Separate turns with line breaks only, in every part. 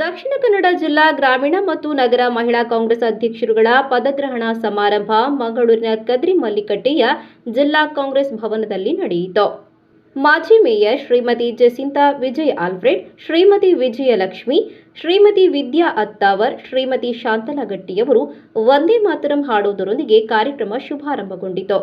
ದಕ್ಷಿಣ ಕನ್ನಡ ಜಿಲ್ಲಾ ಗ್ರಾಮೀಣ ಮತ್ತು ನಗರ ಮಹಿಳಾ ಕಾಂಗ್ರೆಸ್ ಅಧ್ಯಕ್ಷರುಗಳ ಪದಗ್ರಹಣ ಸಮಾರಂಭ ಮಂಗಳೂರಿನ ಕದ್ರಿ ಮಲ್ಲಿಕಟ್ಟೆಯ ಜಿಲ್ಲಾ ಕಾಂಗ್ರೆಸ್ ಭವನದಲ್ಲಿ ನಡೆಯಿತು. ಮಾಜಿ ಮೇಯರ್ ಶ್ರೀಮತಿ ಜಸಿಂತಾ ವಿಜಯ್ ಆಲ್ಫ್ರೆಡ್, ಶ್ರೀಮತಿ ವಿಜಯಲಕ್ಷ್ಮಿ, ಶ್ರೀಮತಿ ವಿದ್ಯಾ ಅತ್ತಾವರ್, ಶ್ರೀಮತಿ ಶಾಂತಲಗಟ್ಟಿಯವರು ವಂದೇ ಮಾತರಂ ಹಾಡುವುದರೊಂದಿಗೆ ಕಾರ್ಯಕ್ರಮ ಶುಭಾರಂಭಗೊಂಡಿತು.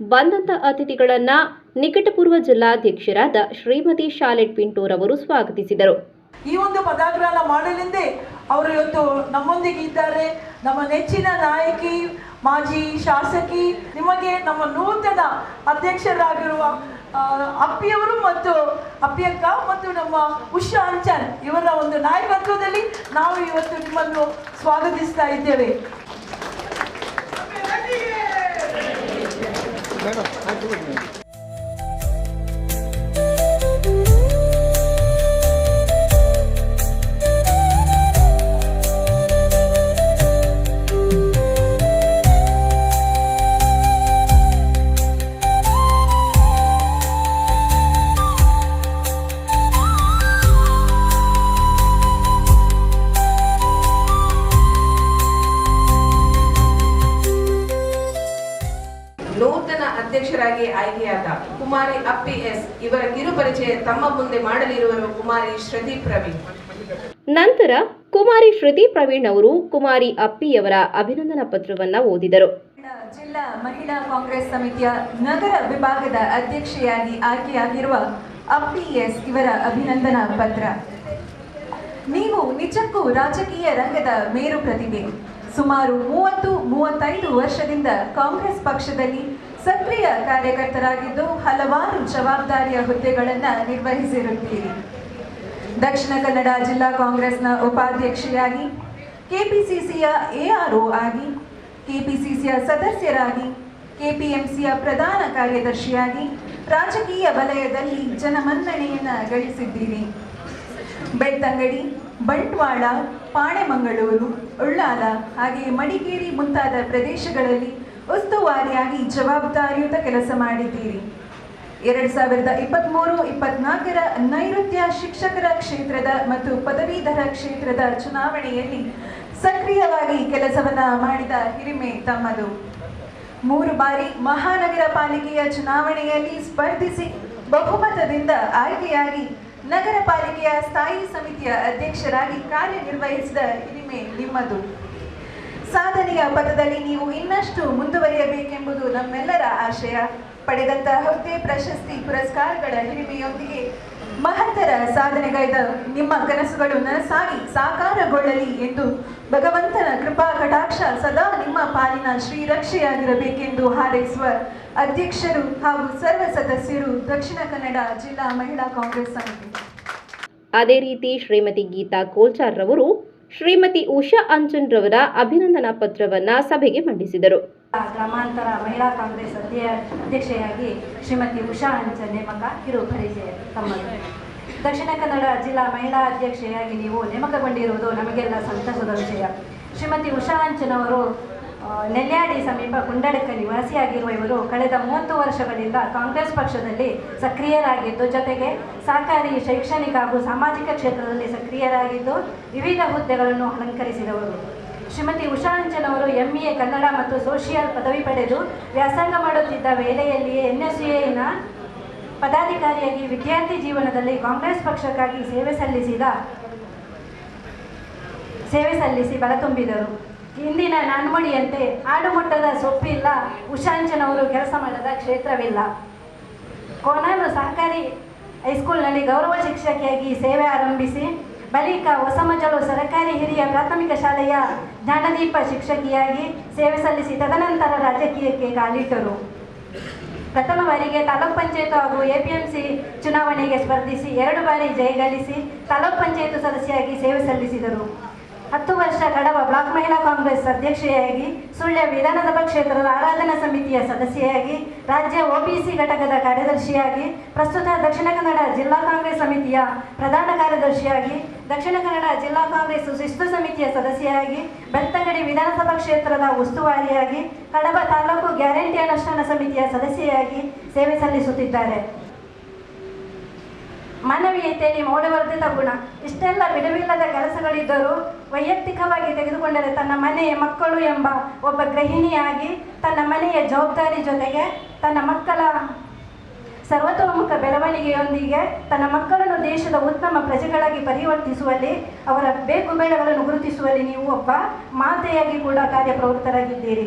ಬಂದಂತ ಅತಿಥಿಗಳನ್ನು ನಿಕಟಪೂರ್ವ ಜಿಲ್ಲಾಧ್ಯಕ್ಷರಾದ ಶ್ರೀಮತಿ ಶಾಲೆಟ್ ಪಿಂಟೂರ್ ಅವರು ಸ್ವಾಗತಿಸಿದರು.
ಈ ಒಂದು ಪದಾಗ್ರಹಣ ಮಾಡಲೆಂದೇ ಅವರು ಇವತ್ತು ನಮ್ಮೊಂದಿಗೆ ಇದ್ದಾರೆ. ನಮ್ಮ ನೆಚ್ಚಿನ ನಾಯಕಿ ಮಾಜಿ ಶಾಸಕಿ ನಿಮಗೆ ನಮ್ಮ ನೂತನ ಅಧ್ಯಕ್ಷರಾಗಿರುವ ಅಪ್ಪಿಯವರು ಮತ್ತು ಅಪ್ಪಿಯಕ್ಕ ಮತ್ತು ನಮ್ಮ ಉಷಾ ಅಂಚನ್ ಇವರ ಒಂದು ನಾಯಕತ್ವದಲ್ಲಿ ನಾವು ಇವತ್ತು ನಿಮ್ಮನ್ನು ಸ್ವಾಗತಿಸ್ತಾ ಇದ್ದೇವೆ.
ಮುಂದೆ ಮಾಡಲಿರುವರು ಕುಮಾರಿ ಶ್ರುತಿ ಪ್ರವೀಣ್.
ನಂತರ ಕುಮಾರಿ ಶ್ರುತಿ ಪ್ರವೀಣ್ ಅವರು ಕುಮಾರಿ ಅಪ್ಪಿಯವರ ಅಭಿನಂದನಾ ಪತ್ರವನ್ನ ಓದಿದರು.
ಜಿಲ್ಲಾ ಮಹಿಳಾ ಕಾಂಗ್ರೆಸ್ ಸಮಿತಿಯ ನಗರ ವಿಭಾಗದ ಅಧ್ಯಕ್ಷೆಯಾಗಿ ಆಯ್ಕೆಯಾಗಿರುವ ಅಪ್ಪಿ ಎಸ್ ಇವರ ಅಭಿನಂದನಾ ಪತ್ರ. ನೀವು ನಿಜಕ್ಕೂ ರಾಜಕೀಯ ರಂಗದ ಮೇರು ಪ್ರತಿಭೆ ಸುಮಾರು ಮೂವತ್ತು ಮೂವತ್ತೈದು ವರ್ಷದಿಂದ ಕಾಂಗ್ರೆಸ್ ಪಕ್ಷದಲ್ಲಿ ಸಕ್ರಿಯ ಕಾರ್ಯಕರ್ತರಾಗಿದ್ದು ಹಲವಾರು ಜವಾಬ್ದಾರಿಯ ಹುದ್ದೆಗಳನ್ನು ನಿರ್ವಹಿಸಿರುತ್ತೀರಿ. ದಕ್ಷಿಣ ಕನ್ನಡ ಜಿಲ್ಲಾ ಕಾಂಗ್ರೆಸ್ನ ಉಪಾಧ್ಯಕ್ಷೆಯಾಗಿ, ಕೆಪಿಸಿಸಿಯ ಎಆರ್ಒ ಆಗಿ, ಕೆಪಿಸಿಸಿಯ ಸದಸ್ಯರಾಗಿ, ಕೆಪಿಎಂಸಿಯ ಪ್ರಧಾನ ಕಾರ್ಯದರ್ಶಿಯಾಗಿ ರಾಜಕೀಯ ವಲಯದಲ್ಲಿ ಜನಮನ್ನಣೆಯನ್ನು ಗಳಿಸಿದ್ದೀರಿ. ಬೆಳ್ತಂಗಡಿ, ಬಂಟ್ವಾಳ, ಪಾಣೆಮಂಗಳೂರು, ಉಳ್ಳಾಲ ಹಾಗೆಯೇ ಮಡಿಕೇರಿ ಮುಂತಾದ ಪ್ರದೇಶಗಳಲ್ಲಿ ಉಸ್ತುವಾರಿಯಾಗಿ ಜವಾಬ್ದಾರಿಯುತ ಕೆಲಸ ಮಾಡಿದ್ದೀರಿ. ಎರಡ್ ಸಾವಿರದ ಇಪ್ಪತ್ತ್ಮೂರು ಇಪ್ಪತ್ನಾಲ್ಕರ ನೈಋತ್ಯ ಶಿಕ್ಷಕರ ಕ್ಷೇತ್ರದ ಮತ್ತು ಪದವೀಧರ ಕ್ಷೇತ್ರದ ಚುನಾವಣೆಯಲ್ಲಿ ಸಕ್ರಿಯವಾಗಿ ಕೆಲಸವನ್ನ ಮಾಡಿದ ಹಿರಿಮೆ ತಮ್ಮದು. ಮೂರು ಬಾರಿ ಮಹಾನಗರ ಪಾಲಿಕೆಯ ಚುನಾವಣೆಯಲ್ಲಿ ಸ್ಪರ್ಧಿಸಿ ಬಹುಮತದಿಂದ ಆಯ್ಕೆಯಾಗಿ ನಗರ ಪಾಲಿಕೆಯ ಸ್ಥಾಯಿ ಸಮಿತಿಯ ಅಧ್ಯಕ್ಷರಾಗಿ ಕಾರ್ಯನಿರ್ವಹಿಸಿದ ಹಿರಿಮೆ ನಿಮ್ಮದು. ಸಾಧನೆಯ ಪಥದಲ್ಲಿ ನೀವು ಇನ್ನಷ್ಟು ಮುಂದುವರಿಯಬೇಕೆಂಬುದು ನಮ್ಮೆಲ್ಲರ ಆಶಯ. ಪಡೆದಂತಹ ಹುದ್ದೆ ಪ್ರಶಸ್ತಿ, ಪುರಸ್ಕಾರಗಳ ಹಿರಿಮೆಯೊಂದಿಗೆ ಮಹತ್ತರ ಸಾಧನೆಗೈದ ನಿಮ್ಮ ಕನಸುಗಳು ನನಸಾಗಿ ಸಾಕಾರಗೊಳ್ಳಲಿ ಎಂದು ಭಗವಂತನ ಕೃಪಾ ಕಟಾಕ್ಷ ಸದಾ ನಿಮ್ಮ ಪಾಲಿನ ಶ್ರೀರಕ್ಷೆಯಾಗಿರಬೇಕೆಂದು ಹಾರೈಸುವ ಅಧ್ಯಕ್ಷರು ಹಾಗೂ ಸರ್ವ ಸದಸ್ಯರು ದಕ್ಷಿಣ ಕನ್ನಡ ಜಿಲ್ಲಾ ಮಹಿಳಾ ಕಾಂಗ್ರೆಸ್ ಸಮಿತಿ.
ಅದೇ ರೀತಿ ಶ್ರೀಮತಿ ಗೀತಾ ಕೋಲ್ಚಾರ್ ರವರು ಶ್ರೀಮತಿ ಉಷಾ ಅಂಚನ್ ರವರ ಅಭಿನಂದನಾ ಪತ್ರವನ್ನ ಸಭೆಗೆ ಮಂಡಿಸಿದರು.
ಗ್ರಾಮಾಂತರ ಮಹಿಳಾ ಕಾಂಗ್ರೆಸ್ ಅಧ್ಯ ಅಧ್ಯಕ್ಷೆಯಾಗಿ ಶ್ರೀಮತಿ ಉಷಾ ಅಂಜನ್ ನೇಮಕ ಕಿರು ಪರಿಚಯ ತಮ್ಮದು. ದಕ್ಷಿಣ ಕನ್ನಡ ಜಿಲ್ಲಾ ಮಹಿಳಾ ಅಧ್ಯಕ್ಷೆಯಾಗಿ ನೀವು ನೇಮಕಗೊಂಡಿರುವುದು ನಮಗೆಲ್ಲ ಸಂತಸದ ವಿಷಯ. ಶ್ರೀಮತಿ ಉಷಾ ಅಂಚನ್ ಅವರು ನೆಲ್ಯಾಡಿ ಸಮೀಪ ಕುಂಡಡಕ ನಿವಾಸಿಯಾಗಿರುವ ಇವರು ಕಳೆದ ಮೂವತ್ತು ವರ್ಷಗಳಿಂದ ಕಾಂಗ್ರೆಸ್ ಪಕ್ಷದಲ್ಲಿ ಸಕ್ರಿಯರಾಗಿದ್ದು, ಜೊತೆಗೆ ಸರ್ಕಾರಿ ಶೈಕ್ಷಣಿಕ ಹಾಗೂ ಸಾಮಾಜಿಕ ಕ್ಷೇತ್ರದಲ್ಲಿ ಸಕ್ರಿಯರಾಗಿದ್ದು, ವಿವಿಧ ಹುದ್ದೆಗಳನ್ನು ಅಲಂಕರಿಸಿದವರು. ಶ್ರೀಮತಿ ಉಷಾ ಅಂಚನ್ ಅವರು ಎಂ ಎ ಕನ್ನಡ ಮತ್ತು ಸೋಷಿಯಲ್ ಪದವಿ ಪಡೆದು ವ್ಯಾಸಂಗ ಮಾಡುತ್ತಿದ್ದ ವೇಳೆಯಲ್ಲಿಯೇ ಎನ್ ಎಸ್ ಎನ ಪದಾಧಿಕಾರಿಯಾಗಿ ವಿದ್ಯಾರ್ಥಿ ಜೀವನದಲ್ಲಿ ಕಾಂಗ್ರೆಸ್ ಪಕ್ಷಕ್ಕಾಗಿ ಸೇವೆ ಸಲ್ಲಿಸಿದ, ಸೇವೆ ಸಲ್ಲಿಸಿ ಬಲ ತುಂಬಿದರು. ಇಂದಿನ ಆಡು ಮಟ್ಟದ ಸೊಪ್ಪಿಲ್ಲ, ಉಷಾಂಚನವರು ಕೆಲಸ ಮಾಡದ ಕ್ಷೇತ್ರವಿಲ್ಲ. ಕೋನಾರು ಸಹಕಾರಿ ಹೈಸ್ಕೂಲ್ನಲ್ಲಿ ಗೌರವ ಶಿಕ್ಷಕಿಯಾಗಿ ಸೇವೆ ಆರಂಭಿಸಿ, ಬಳಿಕ ಹೊಸಮಜಲು ಸರ್ಕಾರಿ ಹಿರಿಯ ಪ್ರಾಥಮಿಕ ಶಾಲೆಯ ಜ್ಞಾನದೀಪ ಶಿಕ್ಷಕಿಯಾಗಿ ಸೇವೆ ಸಲ್ಲಿಸಿ ತದನಂತರ ರಾಜಕೀಯಕ್ಕೆ ಕಾಲಿಟ್ಟರು. ಪ್ರಥಮ ಬಾರಿಗೆ ತಾಲೂಕ್ ಪಂಚಾಯತ್ ಹಾಗೂ ಎಪಿಎಂಸಿ ಚುನಾವಣೆಗೆ ಸ್ಪರ್ಧಿಸಿ ಎರಡು ಬಾರಿ ಜಯಗಳಿಸಿ ತಾಲೂಕ್ ಪಂಚಾಯತ್ ಸದಸ್ಯರಾಗಿ ಸೇವೆ ಸಲ್ಲಿಸಿದರು. ಹತ್ತು ವರ್ಷ ಕಡವ ಬ್ಲಾಕ್ ಮಹಿಳಾ ಕಾಂಗ್ರೆಸ್ ಅಧ್ಯಕ್ಷೆಯಾಗಿ, ಸುಳ್ಯ ವಿಧಾನಸಭಾ ಕ್ಷೇತ್ರದ ಆರಾಧನಾ ಸಮಿತಿಯ ಸದಸ್ಯೆಯಾಗಿ, ರಾಜ್ಯ ಒಬಿಸಿ ಘಟಕದ ಕಾರ್ಯದರ್ಶಿಯಾಗಿ, ಪ್ರಸ್ತುತ ದಕ್ಷಿಣ ಕನ್ನಡ ಜಿಲ್ಲಾ ಕಾಂಗ್ರೆಸ್ ಸಮಿತಿಯ ಪ್ರಧಾನ ಕಾರ್ಯದರ್ಶಿಯಾಗಿ, ದಕ್ಷಿಣ ಕನ್ನಡ ಜಿಲ್ಲಾ ಕಾಂಗ್ರೆಸ್ ಶಿಸ್ತು ಸಮಿತಿಯ ಸದಸ್ಯೆಯಾಗಿ, ಬೆಳ್ತಂಗಡಿ ವಿಧಾನಸಭಾ ಕ್ಷೇತ್ರದ ಉಸ್ತುವಾರಿಯಾಗಿ, ಕಡಬ ತಾಲೂಕು ಗ್ಯಾರಂಟಿ ಅನುಷ್ಠಾನ ಸಮಿತಿಯ ಸದಸ್ಯೆಯಾಗಿ ಸೇವೆ ಸಲ್ಲಿಸುತ್ತಿದ್ದಾರೆ. ಮಾನವೀಯತೆಯಲ್ಲಿ ಮೌಲ್ಯವರ್ಧಿತ ಗುಣ ಇಷ್ಟೆಲ್ಲ ಬಿಡುವಿಲ್ಲದ ಕೆಲಸಗಳಿದ್ದರೂ ವೈಯಕ್ತಿಕವಾಗಿ ತೆಗೆದುಕೊಂಡರೆ ತನ್ನ ಮನೆಯ ಮಕ್ಕಳು ಎಂಬ ಒಬ್ಬ ಗೃಹಿಣಿಯಾಗಿ ತನ್ನ ಮನೆಯ ಜವಾಬ್ದಾರಿ ಜೊತೆಗೆ ತನ್ನ ಮಕ್ಕಳ ಸರ್ವತೋಮುಖ ಬೆಳವಣಿಗೆಯೊಂದಿಗೆ ತನ್ನ ಮಕ್ಕಳನ್ನು ದೇಶದ ಉತ್ತಮ ಪ್ರಜೆಗಳಾಗಿ ಪರಿವರ್ತಿಸುವಲ್ಲಿ, ಅವರ ಬೇಕು ಬೇಡಗಳನ್ನು ಗುರುತಿಸುವಲ್ಲಿ ನೀವು ಒಬ್ಬ ಮಾತೆಯಾಗಿ ಕೂಡ ಕಾರ್ಯಪ್ರವೃತ್ತರಾಗಿದ್ದೀರಿ.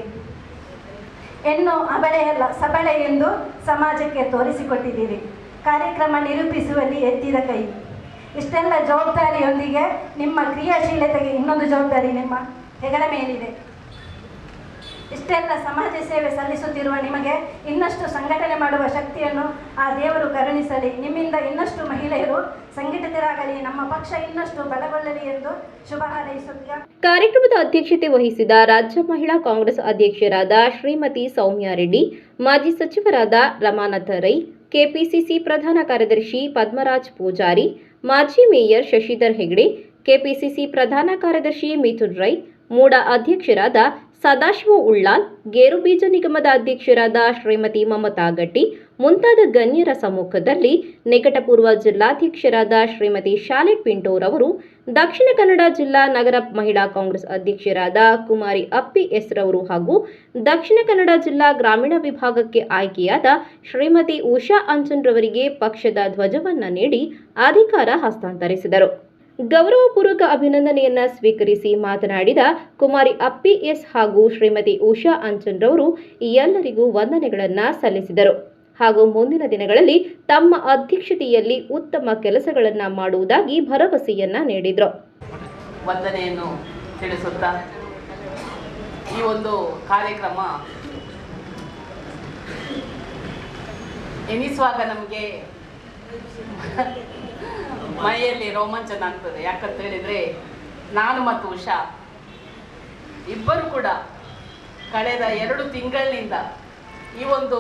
ಹೆಣ್ಣು ಅಬಳೆಯಲ್ಲ ಸಬಳೆ ಎಂದು ಸಮಾಜಕ್ಕೆ ತೋರಿಸಿಕೊಟ್ಟಿದ್ದೀರಿ. ಕಾರ್ಯಕ್ರಮ ನಿರೂಪಿಸುವಲ್ಲಿ ಎತ್ತಿದ ಕೈ. ಇಷ್ಟೆಲ್ಲ ಜವಾಬ್ದಾರಿಯೊಂದಿಗೆ ನಿಮ್ಮ ಕ್ರಿಯಾಶೀಲತೆಗೆ ಇನ್ನೊಂದು ಜವಾಬ್ದಾರಿ ನಿಮ್ಮ ಹೆಗಲ ಮೇಲಿದೆ. ಇಷ್ಟೆಲ್ಲ ಸಮಾಜ ಸೇವೆ ಸಲ್ಲಿಸುತ್ತಿರುವ ನಿಮಗೆ ಇನ್ನಷ್ಟು ಸಂಘಟನೆ ಮಾಡುವ ಶಕ್ತಿಯನ್ನು ಆ ದೇವರು ಕರುಣಿಸಲಿ. ನಿಮ್ಮಿಂದ ಇನ್ನಷ್ಟು ಮಹಿಳೆಯರು ಸಂಘಟಿತರಾಗಲಿ. ನಮ್ಮ ಪಕ್ಷ ಇನ್ನಷ್ಟು ಬಲಗೊಳ್ಳಲಿ ಎಂದು ಶುಭ ಹಾರೈಸುತ್ತಾ.
ಕಾರ್ಯಕ್ರಮದ ಅಧ್ಯಕ್ಷತೆ ವಹಿಸಿದ ರಾಜ್ಯ ಮಹಿಳಾ ಕಾಂಗ್ರೆಸ್ ಅಧ್ಯಕ್ಷರಾದ ಶ್ರೀಮತಿ ಸೌಮ್ಯಾರೆಡ್ಡಿ ಮಾಜಿ ಸಚಿವರಾದ ರಮಾನಾಥ ರೈ ಕೆಪಿಸಿಸಿ ಪ್ರಧಾನ ಕಾರ್ಯದರ್ಶಿ ಪದ್ಮರಾಜ್ ಪೂಜಾರಿ, ಮಾಜಿ ಮೇಯರ್ ಶಶಿಧರ್ ಹೆಗ್ಡೆ, ಕೆಪಿಸಿಸಿ ಪ್ರಧಾನ ಕಾರ್ಯದರ್ಶಿ ಮಿಥುನ್ ರೈ, ಮೂಡ ಅಧ್ಯಕ್ಷರಾದ ಸದಾಶಿವ ಉಳ್ಳಾಲ್ ಗೇರುಬೀಜ ನಿಗಮದ ಅಧ್ಯಕ್ಷರಾದ ಶ್ರೀಮತಿ ಮಮತಾ ಗಟ್ಟಿ, ಮುಂತಾದ ಗಣ್ಯರ ಸಮ್ಮುಖದಲ್ಲಿ ನಿಕಟಪೂರ್ವ ಜಿಲ್ಲಾಧ್ಯಕ್ಷರಾದ ಶ್ರೀಮತಿ ಶಾಲೆಟ್ ಪಿಂಟೋರ್ ಅವರು ದಕ್ಷಿಣ ಕನ್ನಡ ಜಿಲ್ಲಾ ನಗರ ಮಹಿಳಾ ಕಾಂಗ್ರೆಸ್ ಅಧ್ಯಕ್ಷರಾದ ಕುಮಾರಿ ಅಪ್ಪಿ ಎಸ್ ರವರು ಹಾಗೂ ದಕ್ಷಿಣ ಕನ್ನಡ ಜಿಲ್ಲಾ ಗ್ರಾಮೀಣ ವಿಭಾಗಕ್ಕೆ ಆಯ್ಕೆಯಾದ ಶ್ರೀಮತಿ ಉಷಾ ಅಂಚನ್ ರವರಿಗೆ ಪಕ್ಷದ ಧ್ವಜವನ್ನ ನೀಡಿ ಅಧಿಕಾರ ಹಸ್ತಾಂತರಿಸಿದರು. ಗೌರವಪೂರ್ವಕ ಅಭಿನಂದನೆಯನ್ನ ಸ್ವೀಕರಿಸಿ ಮಾತನಾಡಿದ ಕುಮಾರಿ ಅಪ್ಪಿ ಎಸ್ ಹಾಗೂ ಶ್ರೀಮತಿ ಉಷಾ ಅಂಚನ್ ರವರು ಎಲ್ಲರಿಗೂ ವಂದನೆಗಳನ್ನ ಸಲ್ಲಿಸಿದರು. ಹಾಗೂ ಮುಂದಿನ ದಿನಗಳಲ್ಲಿ ತಮ್ಮ ಅಧ್ಯಕ್ಷತೆಯಲ್ಲಿ ಉತ್ತಮ ಕೆಲಸಗಳನ್ನ ಮಾಡುವುದಾಗಿ ಭರವಸೆಯನ್ನ ನೀಡಿದರು.
ವಂದನೆಯನ್ನು ತಿಳಿಸುತ್ತಾ ಈ ಒಂದು ಕಾರ್ಯಕ್ರಮ ಎನಿಸುವಾಗ ನಮಗೆ ಮೈಯಲ್ಲಿ ರೋಮಾಂಚನ ಆಗ್ತದೆ. ಯಾಕಂತ ಹೇಳಿದರೆ ನಾನು ಮತ್ತು ಉಷಾ ಇಬ್ಬರು ಕೂಡ ಕಳೆದ ಎರಡು ತಿಂಗಳಿನಿಂದ ಈ ಒಂದು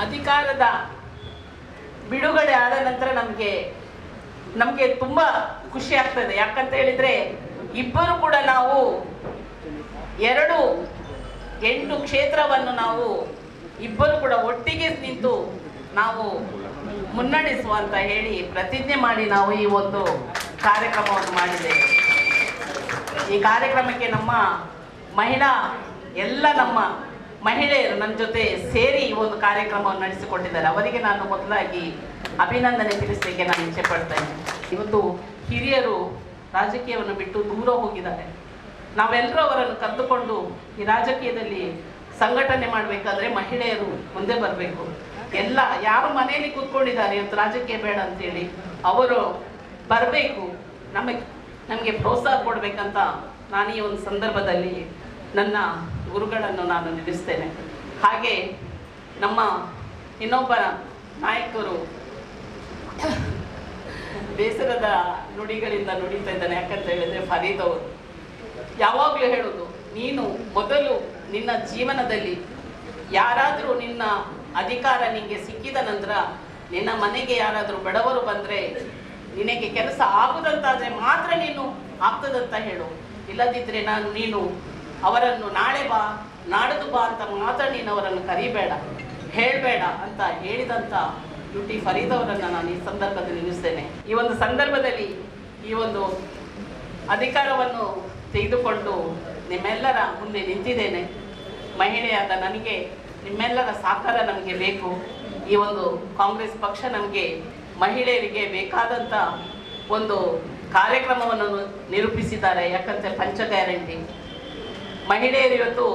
ಅಧಿಕಾರದ ಬಿಡುಗಡೆ ಆದ ನಂತರ ನಮಗೆ ನಮಗೆ ತುಂಬ ಖುಷಿ ಆಗ್ತದೆ. ಯಾಕಂತ ಹೇಳಿದ್ರೆ, ಇಬ್ಬರು ಕೂಡ ನಾವು ಎರಡು ಎಂಟು ಕ್ಷೇತ್ರವನ್ನು ನಾವು ಇಬ್ಬರು ಕೂಡ ಒಟ್ಟಿಗೆ ನಿಂತು ನಾವು ಮುನ್ನಡೆಸುವ ಅಂತ ಹೇಳಿ ಪ್ರತಿಜ್ಞೆ ಮಾಡಿ ನಾವು ಈ ಒಂದು ಕಾರ್ಯಕ್ರಮವನ್ನು ಮಾಡಿದ್ದೇವೆ. ಈ ಕಾರ್ಯಕ್ರಮಕ್ಕೆ ನಮ್ಮ ಮಹಿಳಾ ಎಲ್ಲ ನಮ್ಮ ಮಹಿಳೆಯರು ನನ್ನ ಜೊತೆ ಸೇರಿ ಈ ಒಂದು ಕಾರ್ಯಕ್ರಮವನ್ನು ನಡೆಸಿಕೊಂಡಿದ್ದಾರೆ ಅವರಿಗೆ ನಾನು ಮೊದಲಾಗಿ ಅಭಿನಂದನೆ ತಿಳಿಸಲಿಕ್ಕೆ ನಾನು ಇಚ್ಛೆ ಪಡ್ತೇನೆ ಇವತ್ತು ಹಿರಿಯರು ರಾಜಕೀಯವನ್ನು ಬಿಟ್ಟು ದೂರ ಹೋಗಿದ್ದಾರೆ. ನಾವೆಲ್ಲರೂ ಅವರನ್ನು ಕರೆದುಕೊಂಡು ಈ ರಾಜಕೀಯದಲ್ಲಿ ಸಂಘಟನೆ ಮಾಡಬೇಕಾದ್ರೆ ಮಹಿಳೆಯರು ಮುಂದೆ ಬರಬೇಕು. ಎಲ್ಲ, ಯಾರು ಮನೆಯಲ್ಲಿ ಕೂತ್ಕೊಂಡಿದ್ದಾರೆ ಇವತ್ತು ರಾಜಕೀಯ ಬೇಡ ಅಂತೇಳಿ ಅವರು ಬರಬೇಕು. ನಮಗೆ ನಮಗೆ ಪ್ರೋತ್ಸಾಹ ಕೊಡಬೇಕಂತ ನಾನು ಈ ಒಂದು ಸಂದರ್ಭದಲ್ಲಿ ನನ್ನ ಗುರುಗಳನ್ನು ನಾನು ನಿಲ್ಲಿಸ್ತೇನೆ. ಹಾಗೆ ನಮ್ಮ ಇನ್ನೊಬ್ಬ ನಾಯಕರು ಬೇಸರದ ನುಡಿಗಳಿಂದ ನುಡಿತಾ ಇದ್ದಾನೆ. ಯಾಕಂತ ಹೇಳಿದ್ರೆ ಫರೀದ್ ಅವರು. ಯಾವಾಗಲೂ ಹೇಳೋದು, ನೀನು ಮೊದಲು ನಿನ್ನ ಜೀವನದಲ್ಲಿ ಯಾರಾದರೂ ನಿನ್ನ ಅಧಿಕಾರ ನಿನಗೆ ಸಿಕ್ಕಿದ ನಂತರ ನಿನ್ನ ಮನೆಗೆ ಯಾರಾದರೂ ಬಡವರು ಬಂದರೆ ನಿನಗೆ ಕೆಲಸ ಆಗುದಂತಾದರೆ ಮಾತ್ರ ನೀನು ಆಗ್ತದಂತ ಹೇಳು. ಇಲ್ಲದಿದ್ದರೆ ನಾನು ನೀನು ಅವರನ್ನು ನಾಳೆ ಬಾ, ನಾಡದು ಬಾ ಅಂತ ಮಾತ್ರ ನೀನು ಅವರನ್ನು ಕರಿಬೇಡ, ಹೇಳಬೇಡ ಅಂತ ಹೇಳಿದಂಥ ಯು ಟಿ ಫರೀದ್ ಅವರನ್ನು ನಾನು ಈ ಸಂದರ್ಭದಲ್ಲಿ ನಿಲ್ಲಿಸ್ತೇನೆ. ಈ ಒಂದು ಸಂದರ್ಭದಲ್ಲಿ ಈ ಒಂದು ಅಧಿಕಾರವನ್ನು ತೆಗೆದುಕೊಂಡು ನಿಮ್ಮೆಲ್ಲರ ಮುಂದೆ ನಿಂತಿದ್ದೇನೆ. ಮಹಿಳೆಯಾದ ನನಗೆ, ನಿಮ್ಮೆಲ್ಲರ ಸಹಕಾರ ನಮಗೆ ಬೇಕು. ಈ ಒಂದು ಕಾಂಗ್ರೆಸ್ ಪಕ್ಷ ನಮಗೆ ಮಹಿಳೆಯರಿಗೆ ಬೇಕಾದಂಥ ಒಂದು ಕಾರ್ಯಕ್ರಮವನ್ನು ನಿರೂಪಿಸಿದ್ದಾರೆ. ಯಾಕಂದರೆ ಪಂಚ ಗ್ಯಾರಂಟಿ. ಮಹಿಳೆಯರು ಇವತ್ತು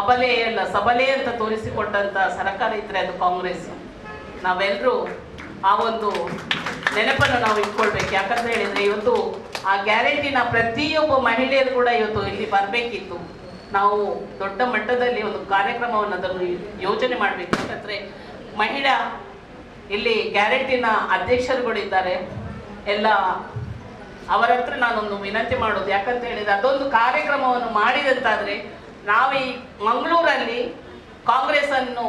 ಅಬಲೆ ಅಲ್ಲ, ಸಬಲೆ ಅಂತ ತೋರಿಸಿಕೊಟ್ಟಂಥ ಸರ್ಕಾರ ಇದ್ರೆ ಅದು ಕಾಂಗ್ರೆಸ್. ನಾವೆಲ್ಲರೂ ಆ ಒಂದು ನೆನಪನ್ನು ನಾವು ಇಟ್ಕೊಳ್ಬೇಕು. ಯಾಕಂತ ಹೇಳಿದರೆ ಇವತ್ತು ಆ ಗ್ಯಾರಂಟಿನ ಪ್ರತಿಯೊಬ್ಬ ಮಹಿಳೆಯರು ಕೂಡ ಇವತ್ತು ಇಲ್ಲಿ ಬರಬೇಕಿತ್ತು. ನಾವು ದೊಡ್ಡ ಮಟ್ಟದಲ್ಲಿ ಒಂದು ಕಾರ್ಯಕ್ರಮವನ್ನು ಅದನ್ನು ಯೋಜನೆ ಮಾಡಬೇಕು. ಯಾಕಂದರೆ ಮಹಿಳಾ ಇಲ್ಲಿ ಗ್ಯಾರಂಟಿನ ಅಧ್ಯಕ್ಷರುಗಳಿದ್ದಾರೆ. ಎಲ್ಲ ಅವರ ಹತ್ರ ನಾನೊಂದು ವಿನಂತಿ ಮಾಡೋದು. ಯಾಕಂತ ಹೇಳಿದ್ರೆ ಅದೊಂದು ಕಾರ್ಯಕ್ರಮವನ್ನು ಮಾಡಿದಂತಾದರೆ ನಾವು ಈ ಮಂಗಳೂರಲ್ಲಿ ಕಾಂಗ್ರೆಸ್ ಅನ್ನು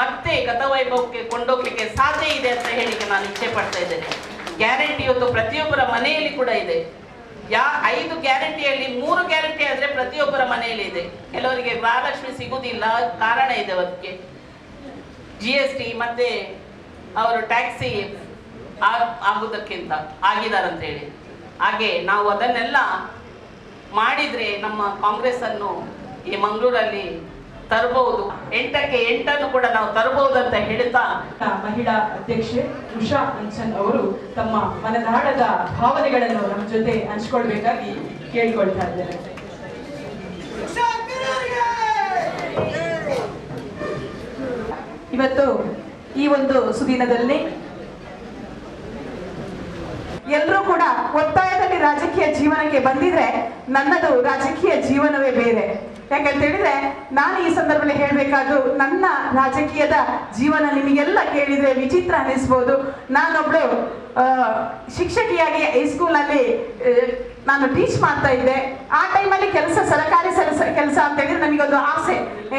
ಮತ್ತೆ ಗತವೈಭವಕ್ಕೆ ಕೊಂಡೋಗ್ಲಿಕ್ಕೆ ಸಾಧ್ಯ ಇದೆ ಅಂತ ಹೇಳಿಕೆ ನಾನು ಇಚ್ಛೆ ಪಡ್ತಾ ಇದ್ದೇನೆ. ಗ್ಯಾರಂಟಿ ಇವತ್ತು ಪ್ರತಿಯೊಬ್ಬರ ಮನೆಯಲ್ಲಿ ಕೂಡ ಇದೆ. ಯಾ, ಐದು ಗ್ಯಾರಂಟಿಯಲ್ಲಿ ಮೂರು ಗ್ಯಾರಂಟಿ ಆದರೆ ಪ್ರತಿಯೊಬ್ಬರ ಮನೆಯಲ್ಲಿ ಇದೆ. ಕೆಲವರಿಗೆ ಗೃಹಲಕ್ಷ್ಮಿ ಸಿಗುವುದಿಲ್ಲ ಕಾರಣ ಇದೆ ಅದಕ್ಕೆ ಜಿ ಎಸ್ ಟಿ ಮತ್ತೆ ಅವರು ಟ್ಯಾಕ್ಸಿ ಆಗುವುದಕ್ಕಿಂತ ಆಗಿದಾರಂತೇಳಿ ಹಾಗೆ ನಾವು ಅದನ್ನೆಲ್ಲ ಮಾಡಿದರೆ ನಮ್ಮ ಕಾಂಗ್ರೆಸ್ಸನ್ನು ಈ ಮಂಗಳೂರಲ್ಲಿ ತರಬಹುದು ಎಂಟಕ್ಕೆ ಎಂಟನ್ನು ಕೂಡ ನಾವು ತರಬಹುದು ಅಂತ ಹೇಳ್ತಾ
ಮಹಿಳಾ ಅಧ್ಯಕ್ಷೆ ಉಷಾ ಅಂಚನ್ ಅವರು ತಮ್ಮ ಮನದಾಳದ ಭಾವನೆಗಳನ್ನು ನಮ್ಮ ಜೊತೆ ಹಂಚ್ಕೊಳ್ಬೇಕಾಗಿ ಕೇಳಿಕೊಳ್ತಾ ಇದ್ದೇನೆ ಇವತ್ತು ಈ ಒಂದು ಸುದಿನದಲ್ಲಿ ಎಲ್ಲರೂ ಕೂಡ ಒತ್ತಾಯದಲ್ಲಿ ರಾಜಕೀಯ ಜೀವನಕ್ಕೆ ಬಂದಿದ್ರೆ ನನ್ನದು ರಾಜಕೀಯ ಜೀವನವೇ ಬೇರೆ. ಯಾಕಂತ ಹೇಳಿದ್ರೆ, ನಾನು ಈ ಸಂದರ್ಭದಲ್ಲಿ ಹೇಳಬೇಕಾದ್ರು ನನ್ನ ರಾಜಕೀಯದ ಜೀವನ ನಿಮಗೆಲ್ಲ ಕೇಳಿದ್ರೆ ವಿಚಿತ್ರ ಅನಿಸ್ಬೋದು ನಾನೊಬ್ಳು ಶಿಕ್ಷಕಿಯಾಗಿ ಹೈಸ್ಕೂಲಲ್ಲಿ ನಾನು ಟೀಚ್ ಮಾಡ್ತಾ ಇದ್ದೆ. ಆ ಟೈಮಲ್ಲಿ ಕೆಲಸ, ಸರಕಾರಿ ಕೆಲಸ ಕೆಲಸ ಅಂತ ಹೇಳಿದ್ರೆ ನನಗೊಂದು ಆಸೆ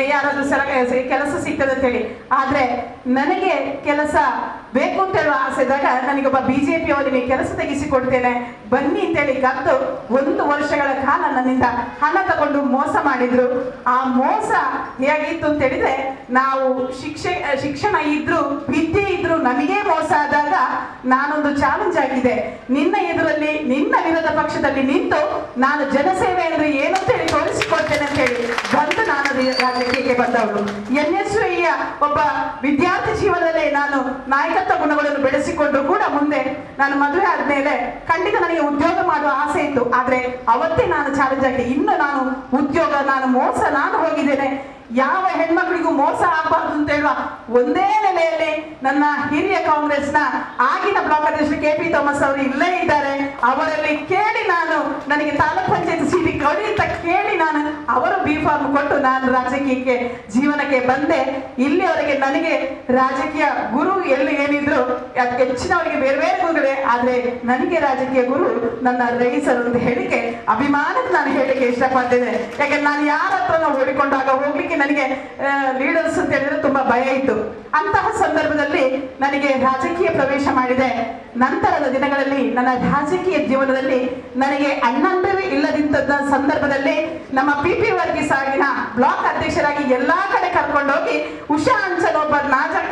ಯಾರಾದರೂ ಸರ ಕೆಲಸ ಸಿಗ್ತದೆ ಅಂತ ಹೇಳಿ ಆದ್ರೆ ನನಗೆ ಕೆಲಸ ಬೇಕು ಅಂತ ಹೇಳುವ ಆಸೆ ಇದ್ದಾಗ ನನಗೊಬ್ಬ ಬಿಜೆಪಿ ಅವರಿಗೆ ಕೆಲಸ ತೆಗೆಸಿಕೊಡ್ತೇನೆ. ಬನ್ನಿ ಅಂತೇಳಿ ಕರೆದು ಒಂದು ವರ್ಷಗಳ ಕಾಲ ನನ್ನಿಂದ ಹಣ ತಗೊಂಡು ಮೋಸ ಮಾಡಿದ್ರು. ಆ ಮೋಸ ಹೇಗಿತ್ತು ಅಂತ ಹೇಳಿದ್ರೆ ನಾವು ಶಿಕ್ಷೆ, ಶಿಕ್ಷಣ ಇದ್ರು, ವಿದ್ಯೆ ಇದ್ರು ನಮಗೇ ಮೋಸ ಆದಾಗ ನಾನೊಂದು ಚಾಲೆಂಜ್ ಆಗಿದೆ. ನಿನ್ನ ಎದುರಲ್ಲಿ, ನಿನ್ನ ವಿರೋಧ ಪಕ್ಷದಲ್ಲಿ ನಿಂತು ನಾನು ಜನಸೇವೆ ಅಂದ್ರೆ ಏನು ಅಂತ ಹೇಳಿ ತೋರಿಸಿಕೊಡ್ತೇನೆ ಅಂತ ಹೇಳಿ ಬಂದು ನಾನು ರಾಜಕೀಯಕ್ಕೆ ಬಂದವಳು. ಎನ್ ಎಸ್ ಒಬ್ಬ ವಿದ್ಯಾರ್ಥಿ ಜೀವನದಲ್ಲೇ ನಾನು ನಾಯಕತ್ವ ಗುಣಗಳನ್ನು ಬೆಳೆಸಿಕೊಂಡು ಕೂಡ ಮುಂದೆ ನಾನು ಮದುವೆ ಆದ್ಮೇಲೆ ಖಂಡಿತ ನನಗೆ ಉದ್ಯೋಗ ಮಾಡುವ ಆಸೆ ಇತ್ತು. ಆದ್ರೆ ಅವತ್ತೇ ನಾನು ಚಾಲೆಂಜ್ ಆಗಿದೆ. ಇನ್ನು ನಾನು ಉದ್ಯೋಗ, ನಾನು ಮೋಸ, ನಾನು ಹೋಗಿದ್ದೇನೆ. ಯಾವ ಹೆಣ್ಮಕ್ಳಿಗೂ ಮೋಸ ಆಗಬಾರ್ದು ಅಂತ ಹೇಳುವ ಒಂದೇ ನೆಲೆಯಲ್ಲಿ ನನ್ನ ಹಿರಿಯ ಕಾಂಗ್ರೆಸ್ನ ಆಗಿನ ಬ್ಲಾಕ್ ಅಧ್ಯಕ್ಷ ಕೆ ಪಿ ಥಾಮಸ್ ಅವರು ಇಲ್ಲೇ ಇದ್ದಾರೆ. ಅವರಲ್ಲಿ ಕೇಳಿ ನಾನು ನನಗೆ ತಾಲೂಕ್ ಪಂಚಾಯತ್ ಸೀಟಿ ಕೊಡಿ ಅಂತ ಕೇಳಿ ನಾನು ಅವರು ಫಾರ್ಮ್ ಕೊಟ್ಟು ನಾನು ರಾಜಕೀಯಕ್ಕೆ ಜೀವನಕ್ಕೆ ಬಂದೆ. ಇಲ್ಲಿವರೆಗೆ ನನಗೆ ರಾಜಕೀಯ ಗುರು ಎಲ್ಲಿ ಏನಿದ್ರು ಹೆಚ್ಚಿನವರಿಗೆ ಬೇರೆ ಬೇರೆ ಗುರುಗಳೇ, ಆದ್ರೆ ನನಗೆ ರಾಜಕೀಯ ಗುರು ನನ್ನ ರೈಸರು ಅಂತ ಹೇಳಿಕೆ, ಅಭಿಮಾನಕ್ಕೆ ನಾನು ಹೇಳಿಕೆ ಇಷ್ಟಪಡ್ತೇನೆ ಯಾಕೆ, ನಾನು ಯಾರ ಹತ್ರ ಓಡಿಕೊಂಡಾಗ ಹೋಗ್ಲಿಕ್ಕೆ ನನಗೆ ಲೀಡರ್ಸ್ ಅಂತ ಹೇಳಿದ್ರೆ ತುಂಬಾ ಭಯ ಇತ್ತು. ಅಂತಹ ಸಂದರ್ಭದಲ್ಲಿ ನನಗೆ ರಾಜಕೀಯ ಪ್ರವೇಶ ಮಾಡಿದೆ. ನಂತರದ ದಿನಗಳಲ್ಲಿ ನನ್ನ ರಾಜಕೀಯ ಜೀವನದಲ್ಲಿ ನನಗೆ ಅಣ್ಣಂದಿರೇ ಇಲ್ಲದಿದ್ದ ಸಂದರ್ಭದಲ್ಲಿ ನಮ್ಮ ಪಿ ಪಿ ವರ್ಗೀಸ್ ಆಗಿನ ಬ್ಲಾಕ್ ಅಧ್ಯಕ್ಷರಾಗಿ ಎಲ್ಲಾ ಕಡೆ ಕರ್ಕೊಂಡೋಗಿ ಉಷಾ ಅಂಚನ್ ಒಬ್ಬ